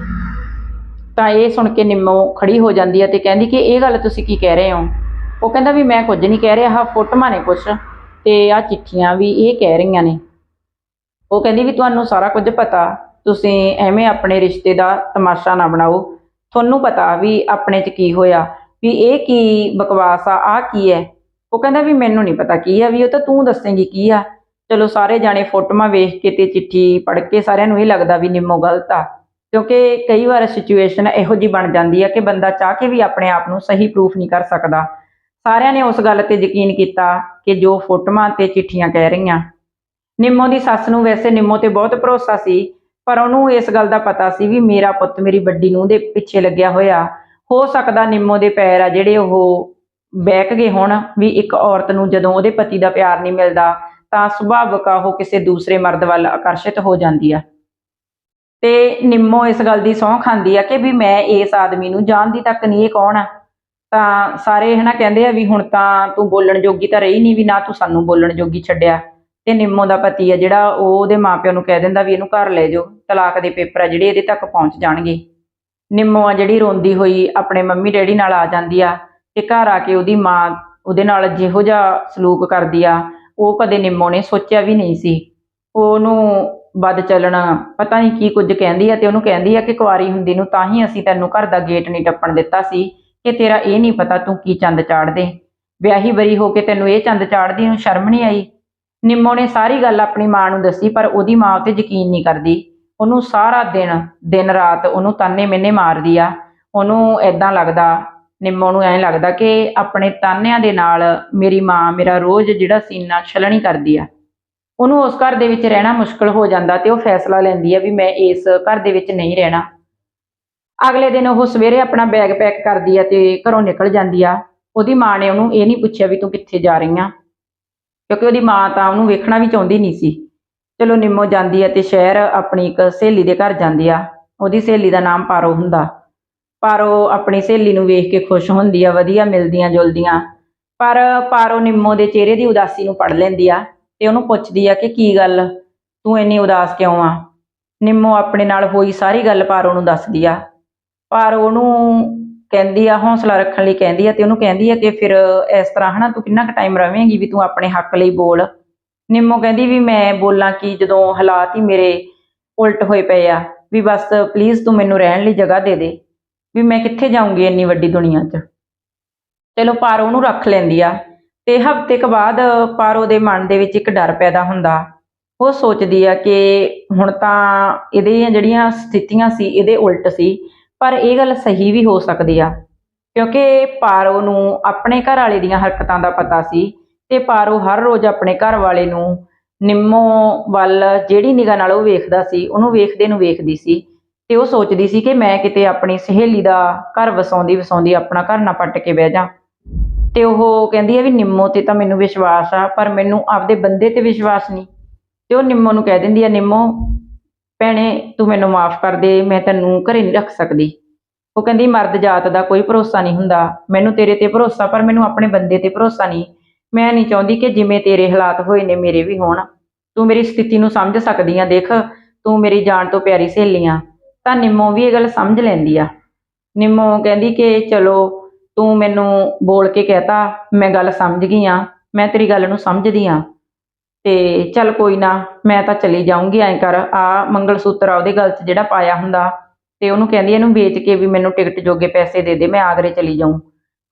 ਤਾਂ ਇਹ ਸੁਣ ਕੇ ਨਿੰਮੋ ਖੜੀ ਹੋ ਜਾਂਦੀ ਹੈ ਤੇ ਕਹਿੰਦੀ ਕਿ ਇਹ ਗੱਲ ਤੁਸੀਂ ਕੀ ਕਹਿ ਰਹੇ ਹੋ? ਉਹ ਕਹਿੰਦਾ ਵੀ ਮੈਂ ਕੁਝ ਨਹੀਂ ਕਹਿ ਰਿਹਾ, ਆਹ ਫੋਟੋਆਂ ਨੇ ਕੁਛ ਤੇ ਆਹ ਚਿੱਠੀਆਂ ਵੀ ਇਹ ਕਹਿ ਰਹੀਆਂ ਨੇ। ਉਹ ਕਹਿੰਦੀ ਵੀ ਤੁਹਾਨੂੰ ਸਾਰਾ ਕੁਝ ਪਤਾ, ਤੁਸੀਂ ਐਵੇਂ ਆਪਣੇ ਰਿਸ਼ਤੇ ਦਾ ਤਮਾਸ਼ਾ ਨਾ ਬਣਾਓ। ਤੁਹਾਨੂੰ ਪਤਾ ਵੀ ਆਪਣੇ 'ਚ ਕੀ ਹੋਇਆ, ਵੀ ਇਹ ਕੀ ਬਕਵਾਸ ਆ ਆ ਕੀ ਹੈ? ਉਹ ਕਹਿੰਦਾ ਵੀ ਮੈਨੂੰ ਨਹੀਂ ਪਤਾ ਕੀ ਆ, ਵੀ ਉਹ ਤਾਂ ਤੂੰ ਦੱਸੇਂਗੀ ਕੀ ਆ। ਚਲੋ ਸਾਰੇ ਜਾਣੇ ਫੋਟੋਆਂ ਵੇਖ ਕੇ ਤੇ ਚਿੱਠੀ ਪੜ੍ਹ ਕੇ ਸਾਰਿਆਂ ਨੂੰ ਇਹ ਲੱਗਦਾ ਵੀ ਨਿੰਮੋ ਗਲਤ ਆ। ਕਿਉਂਕਿ ਕਈ ਵਾਰ ਸਿਚੁਏਸ਼ਨ ਇਹੋ ਜੀ ਬਣ ਜਾਂਦੀ ਆ ਕਿ ਬੰਦਾ ਚਾਹ ਕੇ ਵੀ ਆਪਣੇ ਆਪ ਨੂੰ ਸਹੀ ਪ੍ਰੂਫ ਨਹੀਂ ਕਰ ਸਕਦਾ। ਸਾਰਿਆਂ ਨੇ ਉਸ ਗੱਲ ਤੇ ਯਕੀਨ ਕੀਤਾ ਕਿ ਜੋ ਫੋਟੋਆਂ ਤੇ ਚਿੱਠੀਆਂ ਕਹਿ ਰਹੀਆਂ। ਨਿੰਮੋ ਦੀ ਸੱਸ ਨੂੰ ਵੈਸੇ ਨਿੰਮੋ ਤੇ ਬਹੁਤ ਭਰੋਸਾ ਸੀ ਪਰ ਉਹਨੂੰ ਇਸ ਗੱਲ ਦਾ ਪਤਾ ਸੀ ਵੀ ਮੇਰਾ ਪੁੱਤ ਮੇਰੀ ਵੱਡੀ ਨੂੰ ਦੇ ਪਿੱਛੇ ਲੱਗਿਆ ਹੋਇਆ। ਹੋ ਸਕਦਾ ਨਿੰਮੋ ਦੇ ਪੈਰ ਆ ਜਿਹੜੇ ਉਹ ਬਹਿਕ ਗਏ ਹੋਣ ਵੀ ਇੱਕ ਔਰਤ ਨੂੰ ਜਦੋਂ ਉਹਦੇ ਪਤੀ ਦਾ ਪਿਆਰ ਨਹੀਂ ਮਿਲਦਾ, ਤਾਂ ਸੁਭਾਵਿਕ ਉਹ ਕਿਸੇ ਦੂਸਰੇ ਮਰਦ ਵੱਲ ਆਕਰਸ਼ਿਤ ਹੋ ਜਾਂਦੀ ਆ। ਤੇ ਨਿੰਮੋ ਇਸ ਗੱਲ ਦੀ ਸਹੁੰ ਖਾਂਦੀ ਆ ਕਿ ਵੀ ਮੈਂ ਇਸ ਆਦਮੀ ਨੂੰ ਜਾਣਦੀ ਤੱਕ ਨਹੀਂ ਇਹ ਕੌਣ ਆ। ਤਾਂ ਸਾਰੇ ਹਨਾ ਕਹਿੰਦੇ ਆ ਵੀ ਹੁਣ ਤਾਂ ਤੂੰ ਬੋਲਣ ਜੋਗੀ ਤਾਂ ਰਹੀ ਨਹੀਂ ਵੀ ਨਾ ਤੂੰ ਸਾਨੂੰ ਬੋਲਣ ਜੋਗੀ ਛੱਡਿਆ। ਤੇ ਨਿੰਮੋ ਦਾ ਪਤੀ ਆ ਜਿਹੜਾ, ਉਹ ਉਹਦੇ ਮਾਪਿਆਂ ਨੂੰ ਕਹਿ ਦਿੰਦਾ ਵੀ ਇਹਨੂੰ ਘਰ ਲੈ ਜਾਓ, ਤਲਾਕ ਦੇ ਪੇਪਰ ਆ ਜਿਹੜੇ ਇਹਦੇ ਤੱਕ ਪਹੁੰਚ ਜਾਣਗੇ। ਨਿੰਮੋ ਆ ਜਿਹੜੀ ਰੋਂਦੀ ਹੋਈ ਆਪਣੇ ਮੰਮੀ ਡੈਡੀ ਨਾਲ ਆ ਜਾਂਦੀ ਆ ਤੇ ਘਰ ਆ ਕੇ ਉਹਦੀ ਮਾਂ ਉਹਦੇ ਨਾਲ ਜਿਹੋ ਜਿਹਾ ਸਲੂਕ ਕਰਦੀ ਆ, ਉਹ ਕਦੇ ਨਿੰਮੋ ਨੇ ਸੋਚਿਆ ਵੀ ਨਹੀਂ ਸੀ। ਉਹਨੂੰ ਵੱਧ ਚੱਲਣਾ ਪਤਾ ਨਹੀਂ ਕੀ ਕੁਝ ਕਹਿੰਦੀ ਆ ਤੇ ਉਹਨੂੰ ਕਹਿੰਦੀ ਆ ਕਿ ਕੁਆਰੀ ਹੁੰਦੀ ਨੂੰ ਤਾਂ ਹੀ ਅਸੀਂ ਤੈਨੂੰ ਘਰ ਦਾ ਗੇਟ ਨਹੀਂ ਟੱਪਣ ਦਿੱਤਾ ਸੀ ਕਿ ਤੇਰਾ ਇਹ ਨਹੀਂ ਪਤਾ ਤੂੰ ਕੀ ਚੰਦ ਚਾੜਦੇ ਵਿਆਹੀ ਬਰੀ ਹੋ ਕੇ ਤੈਨੂੰ ਇਹ ਚੰਦ ਚਾੜਦੀ ਨੂੰ ਸ਼ਰਮ ਨਹੀਂ ਆਈ? ਨਿੰਮੋ ਨੇ ਸਾਰੀ ਗੱਲ ਆਪਣੀ ਮਾਂ ਨੂੰ ਦੱਸੀ, ਪਰ ਉਹਦੀ ਮਾਂ ਉਤੇ ਯਕੀਨ ਨਹੀਂ ਕਰਦੀ। ਉਹਨੂੰ ਸਾਰਾ ਦਿਨ ਦਿਨ ਰਾਤ ਉਹਨੂੰ ਤਾਨੇ ਮਿਹਨੇ ਮਾਰਦੀ ਆ। ਉਹਨੂੰ ਐਦਾਂ ਲੱਗਦਾ, ਨਿੰਮੋ ਨੂੰ ਐਂ ਲੱਗਦਾ ਕਿ ਆਪਣੇ ਤਾਨਿਆਂ ਦੇ ਨਾਲ ਮੇਰੀ ਮਾਂ, ਮੇਰਾ ਰੋਜ਼ ਜਿਹੜਾ ਸੀਨਾ ਛਲਣੀ ਕਰਦੀ ਆ। ਉਹਨੂੰ ਉਸ ਘਰ ਦੇ ਵਿੱਚ ਰਹਿਣਾ ਮੁਸ਼ਕਲ ਹੋ ਜਾਂਦਾ ਤੇ ਉਹ ਫੈਸਲਾ ਲੈਂਦੀ ਆ ਵੀ ਮੈਂ ਇਸ ਘਰ ਦੇ ਵਿੱਚ ਨਹੀਂ ਰਹਿਣਾ। ਅਗਲੇ ਦਿਨ ਉਹ ਸਵੇਰੇ ਆਪਣਾ ਬੈਗ ਪੈਕ ਕਰਦੀ ਆ ਤੇ ਘਰੋਂ ਨਿਕਲ ਜਾਂਦੀ ਆ। ਉਹਦੀ ਮਾਂ ਨੇ ਉਹਨੂੰ ਇਹ ਨਹੀਂ ਪੁੱਛਿਆ ਵੀ ਤੂੰ ਕਿੱਥੇ ਜਾ ਰਹੀ ਆ। ਕਿਉਂਕਿ ਉਹਦੀ ਮਾਂ ਤਾਂ ਉਹਨੂੰ ਵੇਖਣਾ ਵੀ ਚਾਹੁੰਦੀ ਨਹੀਂ ਸੀ। ਚਲੋ ਨਿੰਮੋ ਜਾਂਦੀ ਆ ਤੇ ਸ਼ਹਿਰ ਆਪਣੀ ਇੱਕ ਸਹੇਲੀ ਦੇ ਘਰ ਜਾਂਦੀ ਆ। ਉਹਦੀ ਸਹੇਲੀ ਦਾ ਨਾਮ ਪਾਰੋ ਹੁੰਦਾ। ਪਾਰੋ ਆਪਣੀ ਸਹੇਲੀ ਨੂੰ ਵੇਖ ਕੇ ਖੁਸ਼ ਹੁੰਦੀ ਆ, ਵਧੀਆ ਮਿਲਦੀਆਂ ਜੁਲਦੀਆਂ। ਪਰ ਪਾਰੋ ਨਿੰਮੋ ਦੇ ਚਿਹਰੇ ਦੀ ਉਦਾਸੀ ਨੂੰ ਪੜ ਲੈਂਦੀ ਆ ਤੇ ਉਹਨੂੰ ਪੁੱਛਦੀ ਆ ਕਿ ਕੀ ਗੱਲ? ਤੂੰ ਇੰਨੀ ਉਦਾਸ ਕਿਉਂ ਆ? ਨਿੰਮੋ ਆਪਣੇ ਨਾਲ ਹੋਈ ਸਾਰੀ ਗੱਲ ਪਾਰੋ ਨੂੰ ਦੱਸਦੀ ਆ। ਪਾਰੋ ਉਹਨੂੰ ਕਹਿੰਦੀ ਆ, ਹੌਸਲਾ ਰੱਖਣ ਲਈ ਕਹਿੰਦੀ ਆ ਤੇ ਉਹਨੂੰ ਕਹਿੰਦੀ ਆ ਕਿ ਫਿਰ ਇਸ ਤਰ੍ਹਾਂ ਹਨਾ, ਤੂੰ ਕਿੰਨਾ ਕੁ ਟਾਈਮ ਰਵੇਂਗੀ ਵੀ ਤੂੰ ਆਪਣੇ ਹੱਕ ਲਈ ਬੋਲ। ਨਿੰਮੋ ਕਹਿੰਦੀ ਵੀ ਮੈਂ ਬੋਲਾਂ ਕਿ ਜਦੋਂ ਹਾਲਾਤ ਹੀ ਮੇਰੇ ਉਲਟ ਹੋਏ ਪਏ ਆ, ਵੀ ਬਸ ਪਲੀਜ਼ ਤੂੰ ਮੈਨੂੰ ਰਹਿਣ ਲਈ ਜਗ੍ਹਾ ਦੇ ਦੇ, ਵੀ ਮੈਂ ਕਿੱਥੇ ਜਾਊਂਗੀ ਇੰਨੀ ਵੱਡੀ ਦੁਨੀਆ 'ਚ। ਚਲੋ ਪਾਰੋ ਉਹਨੂੰ ਰੱਖ ਲੈਂਦੀ ਆ, ਤੇ ਹਫ਼ਤੇ ਕੁ ਬਾਅਦ ਪਾਰੋ ਦੇ ਮਨ ਦੇ ਵਿੱਚ ਇੱਕ ਡਰ ਪੈਦਾ ਹੁੰਦਾ। ਉਹ ਸੋਚਦੀ ਆ ਕਿ ਹੁਣ ਤਾਂ ਇਹਦੇ ਜਿਹੜੀਆਂ ਸਥਿਤੀਆਂ ਸੀ, ਇਹਦੇ ਉਲਟ ਸੀ। ਪਰ ਇਹ ਗੱਲ ਸਹੀ ਵੀ ਹੋ ਸਕਦੀ ਆ। ਕਿਉਂਕਿ ਪਾਰੋ ਨੂੰ ਆਪਣੇ ਘਰ ਵਾਲੇ ਦੀਆਂ ਹਰਕਤਾਂ ਦਾ ਪਤਾ ਸੀ ਤੇ ਪਾਰੋ ਹਰ ਰੋਜ਼ ਆਪਣੇ ਘਰ ਵਾਲੇ ਨੂੰ ਨਿੰਮੋ ਵੱਲ ਜਿਹੜੀ ਨਿਗਾਹ ਨਾਲ ਉਹ ਵੇਖਦਾ ਸੀ, ਉਹਨੂੰ ਵੇਖਦੇ ਨੂੰ ਵੇਖਦੀ ਸੀ ਤੇ ਉਹ ਸੋਚਦੀ ਸੀ ਕਿ ਮੈਂ ਕਿਤੇ ਆਪਣੀ ਸਹੇਲੀ ਦਾ ਘਰ ਵਸਾਉਂਦੀ ਵਸਾਉਂਦੀ ਆਪਣਾ ਘਰ ਨਾ ਪੱਟ ਕੇ ਬਹਿ ਜਾ। ਤੇ ਉਹ ਕਹਿੰਦੀ ਹੈ ਵੀ ਨਿੰਮੋ ਤੇ ਤਾਂ ਮੈਨੂੰ ਵਿਸ਼ਵਾਸ ਆ, ਪਰ ਮੈਨੂੰ ਆਪਦੇ ਬੰਦੇ ਤੇ ਵਿਸ਼ਵਾਸ ਨਹੀਂ। ਤੇ ਉਹ ਨਿੰਮੋ ਨੂੰ ਕਹਿ ਦਿੰਦੀ ਆ, ਨਿੰਮੋ ਭੈਣੇ, ਤੂੰ ਮੈਨੂੰ ਮਾਫ ਕਰ ਦੇ, ਮੈਂ ਤੈਨੂੰ ਘਰੇ ਨਹੀਂ ਰੱਖ ਸਕਦੀ। ਉਹ ਕਹਿੰਦੀ, ਮਰਦ ਜਾਤ ਦਾ ਕੋਈ ਭਰੋਸਾ ਨਹੀਂ ਹੁੰਦਾ। ਮੈਨੂੰ ਤੇਰੇ ਤੇ ਭਰੋਸਾ, ਪਰ ਮੈਨੂੰ ਆਪਣੇ ਬੰਦੇ ਤੇ ਭਰੋਸਾ ਨਹੀਂ। ਮੈਂ ਨਹੀਂ ਚਾਹੁੰਦੀ ਕਿ ਜਿਵੇਂ ਤੇਰੇ ਹਾਲਾਤ ਹੋਏ ਨੇ, ਮੇਰੇ ਵੀ ਹੋਣ। ਤੂੰ ਮੇਰੀ ਸਥਿਤੀ ਨੂੰ ਸਮਝ ਸਕਦੀ ਆ, ਦੇਖ। ਤੂੰ ਮੇਰੀ ਜਾਨ ਤੋਂ ਪਿਆਰੀ ਸਹੇਲੀ ਆ। ਤਾਂ ਨਿੰਮੋ ਵੀ ਇਹ ਗੱਲ ਸਮਝ ਲੈਂਦੀ ਆ। ਨਿੰਮੋ ਕਹਿੰਦੀ ਕਿ, ਚਲੋ, ਤੂੰ ਮੈਨੂੰ ਬੋਲ ਕੇ ਕਹਤਾ, ਮੈਂ ਗੱਲ ਸਮਝ ਗਈ ਆ। ਮੈਂ ਤੇਰੀ ਗੱਲ ਨੂੰ ਸਮਝਦੀ ਆ। ਤੇ ਚੱਲ ਕੋਈ ਨਾ, ਮੈਂ ਤਾਂ ਚਲੀ ਜਾਊਂਗੀ ਐਂ ਕਰ। ਆ ਮੰਗਲ ਸੂਤਰ ਆ ਉਹਦੇ ਗਲ 'ਚ ਜਿਹੜਾ ਪਾਇਆ ਹੁੰਦਾ ਤੇ ਉਹਨੂੰ ਕਹਿੰਦੀ ਇਹਨੂੰ ਵੇਚ ਕੇ ਵੀ ਮੈਨੂੰ ਟਿਕਟ ਜੋਗੇ ਪੈਸੇ ਦੇ ਦੇ, ਮੈਂ ਆਗਰੇ ਚਲੀ ਜਾਊਂ।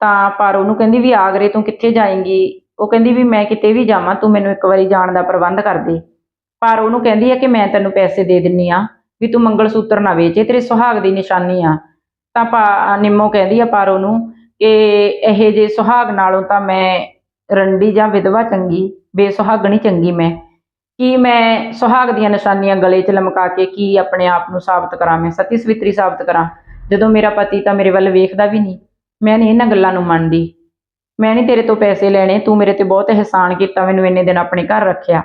ਤਾਂ ਪਰ ਉਹਨੂੰ ਕਹਿੰਦੀ ਵੀ ਆਗਰੇ ਤੂੰ ਕਿੱਥੇ ਜਾਏਂਗੀ? ਉਹ ਕਹਿੰਦੀ ਵੀ ਮੈਂ ਕਿਤੇ ਵੀ ਜਾਵਾਂ, ਤੂੰ ਮੈਨੂੰ ਇੱਕ ਵਾਰੀ ਜਾਣ ਦਾ ਪ੍ਰਬੰਧ ਕਰ ਦੇ। ਪਰ ਉਹਨੂੰ ਕਹਿੰਦੀ ਆ ਕਿ ਮੈਂ ਤੈਨੂੰ ਪੈਸੇ ਦੇ ਦਿੰਨੀ ਆ ਵੀ ਤੂੰ ਮੰਗਲ ਸੂਤਰ ਨਾ ਵੇਚੇ ਤੇਰੇ ਸੁਹਾਗ ਦੀ ਨਿਸ਼ਾਨੀ ਆ। ਤਾਂ ਪਾ ਨਿੰਮੋ ਕਹਿੰਦੀ ਆ ਪਰ ਉਹਨੂੰ ਕਿ ਇਹ ਜੇ ਸੁਹਾਗ ਨਾਲੋਂ ਤਾਂ ਮੈਂ ਰੰਡੀ ਜਾਂ ਵਿਧਵਾ ਚੰਗੀ, ਬੇਸੁਹਾਗਣੀ ਚੰਗੀ ਮੈਂ। ਕੀ ਮੈਂ ਸੁਹਾਗ ਦੀਆਂ ਨਿਸ਼ਾਨੀਆਂ ਗਲੇ 'ਚ ਲਮਕਾ ਕੇ ਕੀ ਆਪਣੇ ਆਪ ਨੂੰ ਸਾਬਤ ਕਰਾਂ? ਮੈਂ ਸਤੀ ਸਵਿਤਰੀ ਸਾਬਤ ਕਰਾਂ। ਜਦੋਂ ਮੇਰਾ ਪਤੀ ਤਾਂ ਮੇਰੇ ਵੱਲ ਵੇਖਦਾ ਵੀ ਨਹੀਂ। ਮੈਂ ਨਹੀਂ ਇਹਨਾਂ ਗੱਲਾਂ ਨੂੰ ਮੰਨਦੀ। ਮੈਂ ਨਹੀਂ ਤੇਰੇ ਤੋਂ ਪੈਸੇ ਲੈਣੇ। ਤੂੰ ਮੇਰੇ ਤੇ ਬਹੁਤ ਅਹਿਸਾਨ ਕੀਤਾ, ਮੈਨੂੰ ਇੰਨੇ ਦਿਨ ਆਪਣੇ ਘਰ ਰੱਖਿਆ।